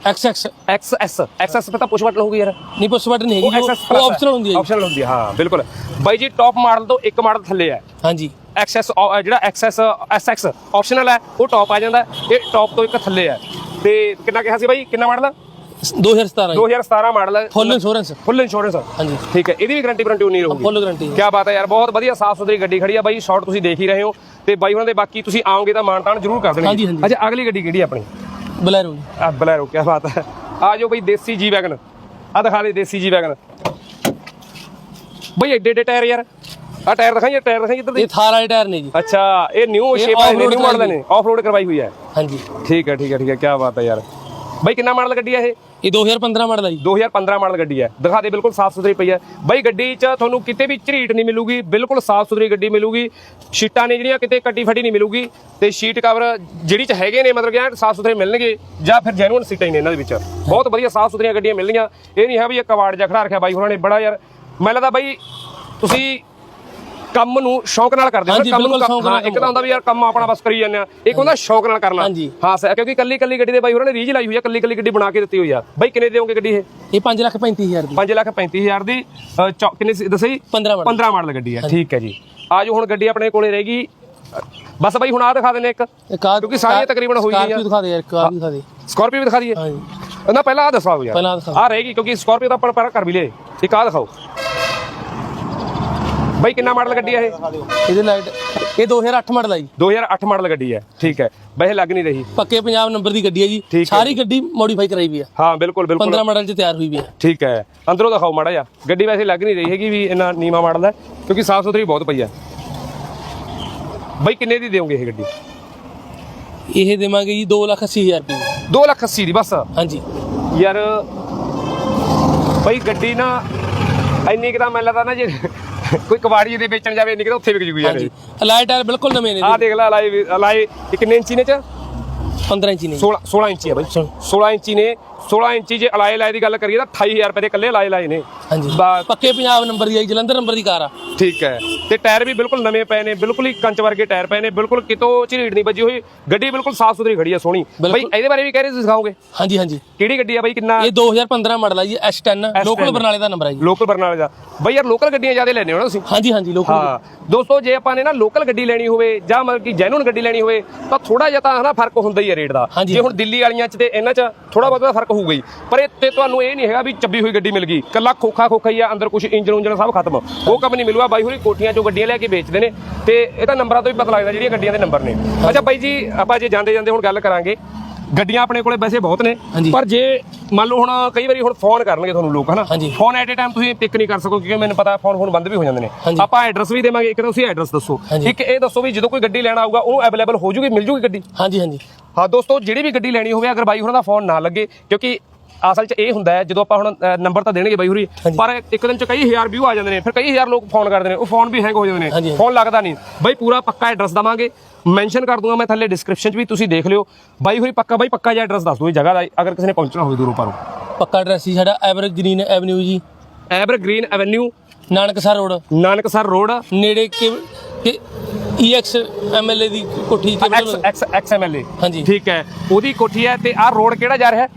ਐਕਸ ਐਕਸ XS XS ਪਤਾ ਪੁਸ਼ ਬਟਨ ਹੋਊਗੀ ਯਾਰ? ਨਹੀਂ ਪੁਸ਼ ਬਟਨ ਨਹੀਂ ਹੈਗੀ ਉਹ- ਆਪਸ਼ਨਲ ਹੁੰਦੀ ਹੈ ਆਪਸ਼ਨਲ ਹੁੰਦੀ ਹੈ ਹਾਂ ਬਿਲਕੁਲ। ਬਾਈ ਜੀ ਟੌਪ ਮਾਡਲ ਤੋਂ ਇੱਕ ਮਾਡਲ ਥੱਲੇ ਹੈ। ਹਾਂਜੀ। ਐਕਸੈਸ ਜਿਹੜਾ ਐਕਸੈਸ ਐਸਐਕਸ ਆਪਸ਼ਨਲ ਹੈ ਉਹ ਟੌਪ ਆ ਜਾਂਦਾ। ਇਹ ਟੌਪ ਤੋਂ ਇੱਕ ਥੱਲੇ ਹੈ। ਤੇ ਕਿੰਨਾ ਕਿਹਾ ਸੀ ਬਾਈ? ਕਿੰਨਾ ਮਾਡਲ 2017 ਜੀ 2017 ਮਾਡਲ ਹੈ ਫੁੱਲ ਇੰਸ਼ੋਰੈਂਸ ਫੁੱਲ ਇੰਸ਼ੋਰੈਂਸ ਹਾਂਜੀ ਠੀਕ ਹੈ ਇਹਦੀ ਵੀ ਗਾਰੰਟੀ ਵਾਰੰਟੀ ਉਨੀ ਰਹੂਗੀ ਫੁੱਲ ਗਾਰੰਟੀ ਕੀ ਬਾਤ ਹੈ ਯਾਰ ਬਹੁਤ ਵਧੀਆ ਸਾਫ਼ ਸੁਥਰੀ ਗੱਡੀ ਖੜੀ ਆ ਬਾਈ ਸ਼ਾਰਟ ਤੁਸੀਂ ਦੇਖ ਹੀ ਰਹੇ ਹੋ। ਤੇ ਬਾਈ ਉਹਨਾਂ ਦੇ ਬਾਕੀ ਤੁਸੀਂ ਆਓਗੇ ਤਾਂ ਮਾਨਤਾਨ ਜ਼ਰੂਰ ਕਰ ਦੇਣਗੇ ਹਾਂਜੀ, ਹਾਂਜੀ। ਅੱਛਾ ਅਗਲੀ ਗੱਡੀ ਕਿਹੜੀ ਹੈ ਆਪਣੀ? ਬਲੈਰੋ ਜੀ। ਆ ਬਲੈਰੋ ਕੀ ਬਾਤ ਹੈ। ਆ ਜਾਓ ਬਈ ਦੇਸੀ ਜੀ ਵੈਗਨ ਆ ਦਿਖਾ ਦੇ ਦੇਸੀ ਜੀ ਵੈਗਨ ਬਈ ਐਡੇ ਐਡੇ ਟਾਇਰ ਯਾਰ। ਆ ਟਾਇਰ ਦਿਖਾਈਏ ਟਾਇਰ ਦਿਖਾਈਏ ਇੱਧਰ ਦੇ। ਇਹ ਥਾਰ ਵਾਲੇ ਟਾਇਰ ਨੇ ਜੀ। ਅੱਛਾ ਇਹ ਨਿਊ ਇਹ ਸ਼ੇਪ ਵਾਲੇ off-road ਨਿਊ ਮਾਡਲ ਕਰਵਾਈ ਨੇ ਆਫ ਰੋਡ ਕਰਵਾਈ ਹੋਈ ਹੈ। ਹਾਂਜੀ। ਠੀਕ ਹੈ ਠੀਕ ਹੈ ਠੀਕ ਹੈ ਕੀ ਬਾਤ ਹੈ ਯਾਰ। ਬਾਈ ਕਿੰਨਾ ਮਾਡਲ ਗੱਡੀ ਹੈ ਇਹ? ਇਹ 2015 ਮਾਡਲ ਹੈ ਜੀ। 2015 ਮਾਡਲ ਗੱਡੀ ਹੈ। ਦਿਖਾ ਦੇ, ਬਿਲਕੁਲ ਸਾਫ਼ ਸੁਥਰੀ ਪਈ ਹੈ। ਬਾਈ ਗੱਡੀ 'ਚ ਤੁਹਾਨੂੰ ਕਿਤੇ ਵੀ ਝਰੀਟ ਨਹੀਂ ਮਿਲੂਗੀ, ਬਿਲਕੁਲ ਸਾਫ਼ ਸੁਥਰੀ ਗੱਡੀ ਮਿਲੂਗੀ। ਸ਼ੀਟਾਂ ਨੇ ਜਿਹੜੀਆਂ ਕਿਤੇ ਕੱਟੀ ਫਟੀ ਨਹੀਂ ਮਿਲੂਗੀ ਤੇ ਸ਼ੀਟ ਕਵਰ ਜਿਹੜੀ 'ਚ ਹੈਗੇ ਨੇ, ਮਤਲਬ ਕਿ ਸਾਫ਼ ਸੁਥਰੇ ਮਿਲਣਗੇ ਜਾਂ ਫਿਰ ਜੈਨੂਅਨ ਸੀਟਾਂ ਹੀ ਨੇ ਇਹਨਾਂ ਦੇ ਵਿੱਚ। ਬਹੁਤ ਵਧੀਆ ਸਾਫ਼ ਸੁਥਰੀਆਂ ਗੱਡੀਆਂ ਮਿਲਣਗੀਆਂ ਇਹ ਨਹੀਂ ਹੈ ਵੀ ਇਹ ਕਵਾੜ ਜਿਹਾ ਖੜਾ ਰੱਖਿਆ ਬਾਈ ਹੋਰਾਂ ਨੇ, ਬੜਾ ਯਾਰ। ਮੈਨੂੰ ਲੱਗਦਾ ਬਾਈ ਤੁਸੀਂ ਕੰਮ ਨੂੰ ਸ਼ੌਂਕ ਨਾਲ ਕਰਦੇ ਹੋ ਕੰਮ ਨੂੰ ਬਿਲਕੁਲ ਸ਼ੌਂਕ ਨਾਲ ਹਾਂ, ਇੱਕ ਤਾਂ ਹੁੰਦਾ ਵੀ ਯਾਰ ਕੰਮ ਆਪਣਾ ਬਸ ਕਰੀ ਜਾਂਦੇ ਆ। ਇੱਕ ਹੁੰਦਾ ਸ਼ੌਂਕ ਨਾਲ ਕਰਨਾ। ਹਾਂ ਸਰ ਕਿਉਂਕਿ ਕੱਲੀ ਕੱਲੀ ਗੱਡੀ ਦੇ ਬਾਈ ਹੋਰਾਂ ਨੇ ਰੀਜ ਲਾਈ ਹੋਈ ਆ ਕੱਲੀ ਕੱਲੀ ਗੱਡੀ ਬਣਾ ਕੇ ਦਿੱਤੀ ਹੋਈ ਆ। ਬਾਈ ਕਿੰਨੇ ਦਿਓਗੇ ਗੱਡੀ ਇਹ? ਇਹ 5 ਲੱਖ 35000 ਦੀ। 5 ਲੱਖ 35000 ਦੀ ਕਿੰਨੀ ਦੱਸਿਆ ਜੀ। 15 ਮਾਡਲ। 15 ਮਾਡਲ ਗੱਡੀ ਹੈ ਠੀਕ ਹੈ ਜੀ। ਆਜੋ ਹੁਣ ਗੱਡੀ ਆਪਣੇ ਕੋਲੇ ਰਹੇਗੀ ਬਸ ਬਾਈ ਹੁਣ ਆ ਦਿਖਾ ਦਿੰਦੇ ਇੱਕ। ਕਿਉਂਕਿ ਸਾਰੀਆਂ ਤਕਰੀਬਨ ਹੋਈ। ਸਕਾਰਪੀਓ ਦਿਖਾ ਦੇ ਯਾਰ ਕਾਰ ਦਿਖਾ ਦੇ। ਸਕਾਰਪੀਓ ਵੀ ਦਿਖਾ ਦਈਏ। ਹਾਂਜੀ। ਨਾ ਪਹਿਲਾਂ ਆ ਦਿਖਾਓ ਯਾਰ। ਪਹਿਲਾਂ ਦਿਖਾਓ। ਆ ਰਹੇਗੀ ਕਿਉਂਕਿ ਸਕਾਰਪੀਓ ਤਾਂ ਆਪਾਂ ਪਹਿਲਾਂ ਕਰ ਵੀ ਲਏ। ਇੱਕ ਆ ਦਿਖਾਓ। ਬਾਈ ਕਿੰਨਾ ਮਾਡਲ ਗੱਡੀ ਹੈ ਇਹ? ਇਹਦੇ ਲਾਈਟ ਇਹ 2008 ਮਾਡਲ ਹੈ ਜੀ। 2008 ਮਾਡਲ ਗੱਡੀ ਹੈ ਠੀਕ ਹੈ। ਵੈਸੇ ਲੱਗ ਨਹੀਂ ਰਹੀ। ਪੱਕੇ ਪੰਜਾਬ ਨੰਬਰ ਦੀ ਗੱਡੀ ਹੈ ਜੀ। ਸਾਰੀ ਗੱਡੀ ਮੋਡੀਫਾਈ ਕਰਾਈ ਵੀ ਹੈ ਹਾਂ ਬਿਲਕੁਲ ਬਿਲਕੁਲ। 15 ਮਾਡਲ 'ਚ ਤਿਆਰ ਹੋਈ ਵੀ ਹੈ ਠੀਕ ਹੈ। ਅੰਦਰੋਂ ਦਿਖਾਓ ਮਾੜਾ ਜਿਹਾ। ਗੱਡੀ ਵੈਸੇ ਲੱਗ ਨਹੀਂ ਰਹੀ ਹੈਗੀ ਵੀ ਇੰਨਾ ਨੀਵਾ ਮਾਡਲ ਹੈ ਕਿਉਂਕਿ ਸਾਫ਼ ਸੁਥਰੀ ਬਹੁਤ ਪਈ ਹੈ ਬਾਈ ਕਿੰਨੇ ਦੀ ਦਿਓਗੇ ਇਹ ਗੱਡੀ? ਇਹ ਦੇਵਾਂਗੇ ਜੀ 280000 ਰੁਪਏ 2 ਲੱਖ 80 ਦੀ ਬਸ? ਹਾਂਜੀ। ਯਾਰ ਬਈ ਗੱਡੀ ਨਾ ਇੰਨੀ ਕਿ ਤਾਂ ਮੈਨੂੰ ਲੱਗਦਾ ਨਾ ਜੇ ਕੋਈ ਕਬਾੜੀ ਦੇ ਵੇਚਣ ਜਾਵੇ ਤਾਂ ਉੱਥੇ ਵਿਕ ਜੂਗੀ ਯਾਰ ਹਾਂਜੀ। ਅਲਾਈ ਟਾਇਰ ਬਿਲਕੁਲ ਨਵੇਂ ਨੇ ਆਹ ਦੇਖ ਲੈ ਅਲਾਈ ਅਲਾਈ ਇਹ ਕਿੰਨੇ ਇੰਚੀ ਨੇ ਚ? 15 ਇੰਚੀ ਨੇ। ਜੀ। 16 16 ਇੰਚੀ ਹੈ ਬਈ। 16 ਇੰਚੀ ਨੇ। 16 ਇੰਚੀ ਜੇ ਅਲਾਈ ਲਾਈ ਦੀ ਗੱਲ ਕਰੀਏ ਤਾਂ 28000 ਰੁਪਏ ਦੇ ਇਕੱਲੇ ਅਲਾਈ ਲਾਏ ਨੇ। ਹਾਂਜੀ। ਪੱਕੇ ਪੰਜਾਬ ਨੰਬਰ ਦੀ ਜੀ, ਜਲੰਧਰ ਨੰਬਰ ਦੀ ਕਾਰ ਆ। ਠੀਕ ਹੈ। ਤੇ ਟਾਇਰ ਵੀ ਬਿਲਕੁਲ ਨਵੇਂ ਪਏ ਨੇ ਬਿਲਕੁਲ ਹੀ ਕੰਚ ਵਰਗੇ ਟਾਇਰ ਪਏ ਨੇ ਬਿਲਕੁਲ ਕਿਤੋਂ ਝਰੀੜ ਨਹੀਂ ਵੱਜੀ ਹੋਈ। ਗੱਡੀ ਬਿਲਕੁਲ ਸਾਫ਼ ਸੁਥਰੀ ਖੜੀ ਹੈ ਸੋਹਣੀ। ਬਈ ਬਿਲਕੁਲ। ਇਹਦੇ ਬਾਰੇ ਵੀ ਕਹਿ ਰਹੇ ਸੀ ਸਿਖਾਓਗੇ? ਹਾਂਜੀ ਹਾਂਜੀ। ਕਿਹੜੀ ਗੱਡੀ ਆ ਬਈ ਕਿੰਨਾ? ਇਹ 2015 ਮਾਡਲ ਹੈ ਜੀ S10 ਲੋਕਲ ਬਰਨਾਲੇ ਦਾ ਨੰਬਰ ਹੈ ਜੀ। ਲੋਕਲ ਬਰਨਾਲੇ ਦਾ। ਬਈ ਯਾਰ ਲੋਕਲ ਗੱਡੀਆਂ ਜ਼ਿਆਦਾ ਲੈਣੇ ਹੋ ਨਾ ਤੁਸੀਂ? ਹਾਂਜੀ ਹਾਂਜੀ ਲੋਕਲ ਹਾਂ। ਦੋਸਤੋ ਜੇ ਆਪਾਂ ਨੇ ਨਾ ਲੋਕਲ ਗੱਡੀ ਲੈਣੀ ਹੋਵੇ ਜਾਂ ਮਤਲਬ ਕਿ ਜੈਨੂਨ ਗੱਡੀ ਲੈਣੀ ਹੋਵੇ ਤਾਂ ਥੋੜਾ ਜਿਹਾ ਤਾਂ ਹਨਾ ਫ਼ਰਕ ਹੁੰਦਾ ਹੀ ਹੈ ਰੇਟ ਦਾ। ਹਾਂਜੀ। ਜੇ ਹੁਣ ਦਿੱਲੀ ਵਾਲੀਆਂ ਚ ਤੇ ਇਹਨਾਂ ਚ ਥੋੜਾ ਬਹੁਤਾ ਫ਼ਰਕ ਹੋਊਗਾ ਹੀ ਪਰ ਇੱਥੇ ਤੁਹਾਨੂੰ ਇਹ ਨਹੀਂ ਹੈਗਾ ਵੀ ਚੱਬੀ ਹੋਈ ਗੱਡੀ ਮਿਲ ਗਈ। ਕੱਲਾ ਖੋਖਾ ਖੋਖਾ ਹੀ ਆ ਅੰਦਰ ਕੁਝ ਇੰਜਨ ਉਂਜਨ ਸਭ ਖਤਮ। ਉਹ ਕੰਮ ਨਹੀਂ ਮਿਲੂਗਾ ਬਾਈ ਹੋਰੀ ਕੋਠੀਆਂ ਚੋਂ ਗੱਡੀਆਂ ਲੈ ਕੇ ਵੇਚਦੇ ਨੇ। ਤੇ ਇਹ ਤਾਂ ਨੰਬਰਾਂ ਤੋਂ ਵੀ ਪਤਾ ਲੱਗਦਾ ਜਿਹੜੀਆਂ ਗੱਡੀਆਂ ਦੇ ਨੰਬਰ ਨੇ। ਅੱਛਾ ਬਾਈ ਜੀ ਆਪਾਂ ਜੇ ਜਾਂਦੇ ਜਾਂਦੇ ਹੁਣ ਗੱਲ ਕਰਾਂਗੇ। ਗੱਡੀਆਂ ਆਪਣੇ ਕੋਲੇ ਵੈਸੇ ਬਹੁਤ ਨੇ। ਪਰ ਜੇ ਮੰਨ ਲਓ ਹੁਣ ਕਈ ਵਾਰੀ ਹੁਣ ਫੋਨ ਕਰਨਗੇ ਤੁਹਾਨੂੰ ਲੋਕ ਹਨਾ। ਫੋਨ ਐਟ ਏ ਟਾਈਮ ਤੁਸੀਂ ਪਿਕ ਨਹੀਂ ਕਰ ਸਕੋ ਕਿਉਂਕਿ ਮੈਨੂੰ ਪਤਾ ਫੋਨ ਫੋਨ ਬੰਦ ਵੀ ਹੋ ਜਾਂਦੇ ਨੇ। ਆਪਾਂ ਐਡਰੈਸ ਵੀ ਦੇਵਾਂਗੇ ਇੱਕ ਤਾਂ ਤੁਸੀਂ ਐਡਰੈਸ ਦੱਸੋ। ਇੱਕ ਇਹ ਦੱਸੋ ਵੀ ਜਦੋਂ ਕੋਈ ਗੱਡੀ ਲੈਣ ਆਊਗਾ ਉਹਨੂੰ ਅਵੇਲੇਬਲ ਹੋ ਜੂਗੀ ਮਿਲ ਜੂਗੀ ਗੱਡੀ? ਹਾਂਜੀ ਹਾਂਜੀ। ਹਾਂ ਦੋਸਤੋ ਜਿਹੜੀ ਵੀ ਗੱਡੀ ਲੈਣੀ ਹੋਵੇ ਅਗਰ ਬਾਈ ਹੋਰਾਂ ਦਾ ਫੋਨ ਨਾ ਲੱਗੇ ਕਿਉਂਕਿ ਅਸਲ 'ਚ ਇਹ ਹੁੰਦਾ ਹੈ ਜਦੋਂ ਆਪਾਂ ਹੁਣ ਨੰਬਰ ਤਾਂ ਦੇਣਗੇ ਬਾਈ ਹੋਰੀ ਪਰ ਇੱਕ ਦਿਨ 'ਚ ਕਈ ਹਜ਼ਾਰ ਵਿਊ ਆ ਜਾਂਦੇ ਨੇ ਫਿਰ ਕਈ ਹਜ਼ਾਰ ਲੋਕ ਫੋਨ ਕਰਦੇ ਨੇ ਉਹ ਫੋਨ ਵੀ ਹੈਂਗ ਹੋ ਜਾਂਦੇ। ਨੇ ਫੋਨ ਲੱਗਦਾ ਨਹੀਂ। ਬਾਈ ਪੂਰਾ ਪੱਕਾ ਐਡਰੈਸ ਦਵਾਂਗੇ ਮੈਂਸ਼ਨ ਕਰ ਦੂੰਗਾ ਮੈਂ ਥੱਲੇ ਡਿਸਕ੍ਰਿਪਸ਼ਨ 'ਚ ਵੀ ਤੁਸੀਂ ਦੇਖ ਲਿਓ। ਬਾਈ ਹੋਰੀ ਪੱਕਾ ਬਾਈ ਪੱਕਾ ਜਿਹਾ ਐਡਰੈਸ ਦੱਸ ਇਹ ਜਗ੍ਹਾ ਦਾ ਅਗਰ ਕਿਸੇ ਨੇ ਪਹੁੰਚਣਾ ਹੋਵੇ ਦੂਰੋਂ ਪਾਰੋਂ ਪੱਕਾ ਐਡਰੈਸ ਸੀ ਸਾਡਾ ਐਵਰੇਜ ਗ੍ਰੀਨ ਐਵਨਿਊ ਜੀ। Evergreen avenue Nanaksar road. Nanaksar road. ਨੇੜੇ ਕੇ ਈਐਕਸ ਐਮਐਲਏ ਦੀ ਕੋਠੀ ਤੇ ਐਕਸ ਐਕਸ ਐਕਸਐਮਐਲਏ ਹਾਂਜੀ। ਠੀਕ ਹੈ। ਉਹਦੀ ਕੋਠੀ ਹੈ ਤੇ ਆਹ ਰੋਡ ਕਿਹੜਾ ਜਾ ਰਿਹਾ ਹੈ?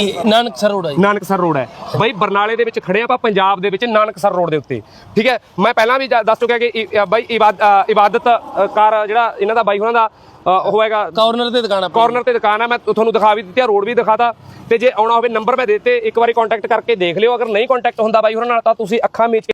ਇਹ ਨਾਨਕਸਰ ਰੋਡ ਜੀ। ਨਾਨਕਸਰ ਰੋਡ ਹੈ। ਬਾਈ ਬਰਨਾਲੇ ਦੇ ਵਿੱਚ ਖੜੇ ਆਪਾਂ ਪੰਜਾਬ ਦੇ ਵਿੱਚ ਨਾਨਕਸਰ ਰੋਡ ਦੇ ਉੱਤੇ। ਠੀਕ ਹੈ। ਮੈਂ ਪਹਿਲਾਂ ਵੀ ਦੱਸ ਚੁੱਕਿਆ ਕਿ ਬਾਈ ਇਬਾਦਤ ਕਾਰ ਜਿਹੜਾ ਇਹਨਾਂ ਦਾ ਬਾਈ ਉਹਨਾਂ ਦਾ ਉਹ ਹੈਗਾ ਕਾਰਨਰ ਤੇ ਦੁਕਾਨ ਆ। ਕਾਰਨਰ ਤੇ ਦੁਕਾਨ ਹੈ ਮੈਂ ਤੁਹਾਨੂੰ ਦਿਖਾ ਵੀ ਦਿੱਤੀ ਆ ਰੋਡ ਵੀ ਦਿਖਾਤਾ ਤੇ ਜੇ ਆਉਣਾ ਹੋਵੇ ਨੰਬਰ ਮੈਂ ਦੇ ਦਿੱਤੇ ਇੱਕ ਵਾਰੀ ਕੰਟੈਕਟ ਕਰਕੇ ਦੇਖ ਲਿਓ ਅਗਰ ਨਹੀਂ ਕੰਟੈਕਟ ਹੁੰਦਾ ਬਾਈ ਹੋਰਾਂ ਨਾਲ ਤਾਂ ਤੁਸੀਂ ਅੱਖਾਂ ਮੀਚ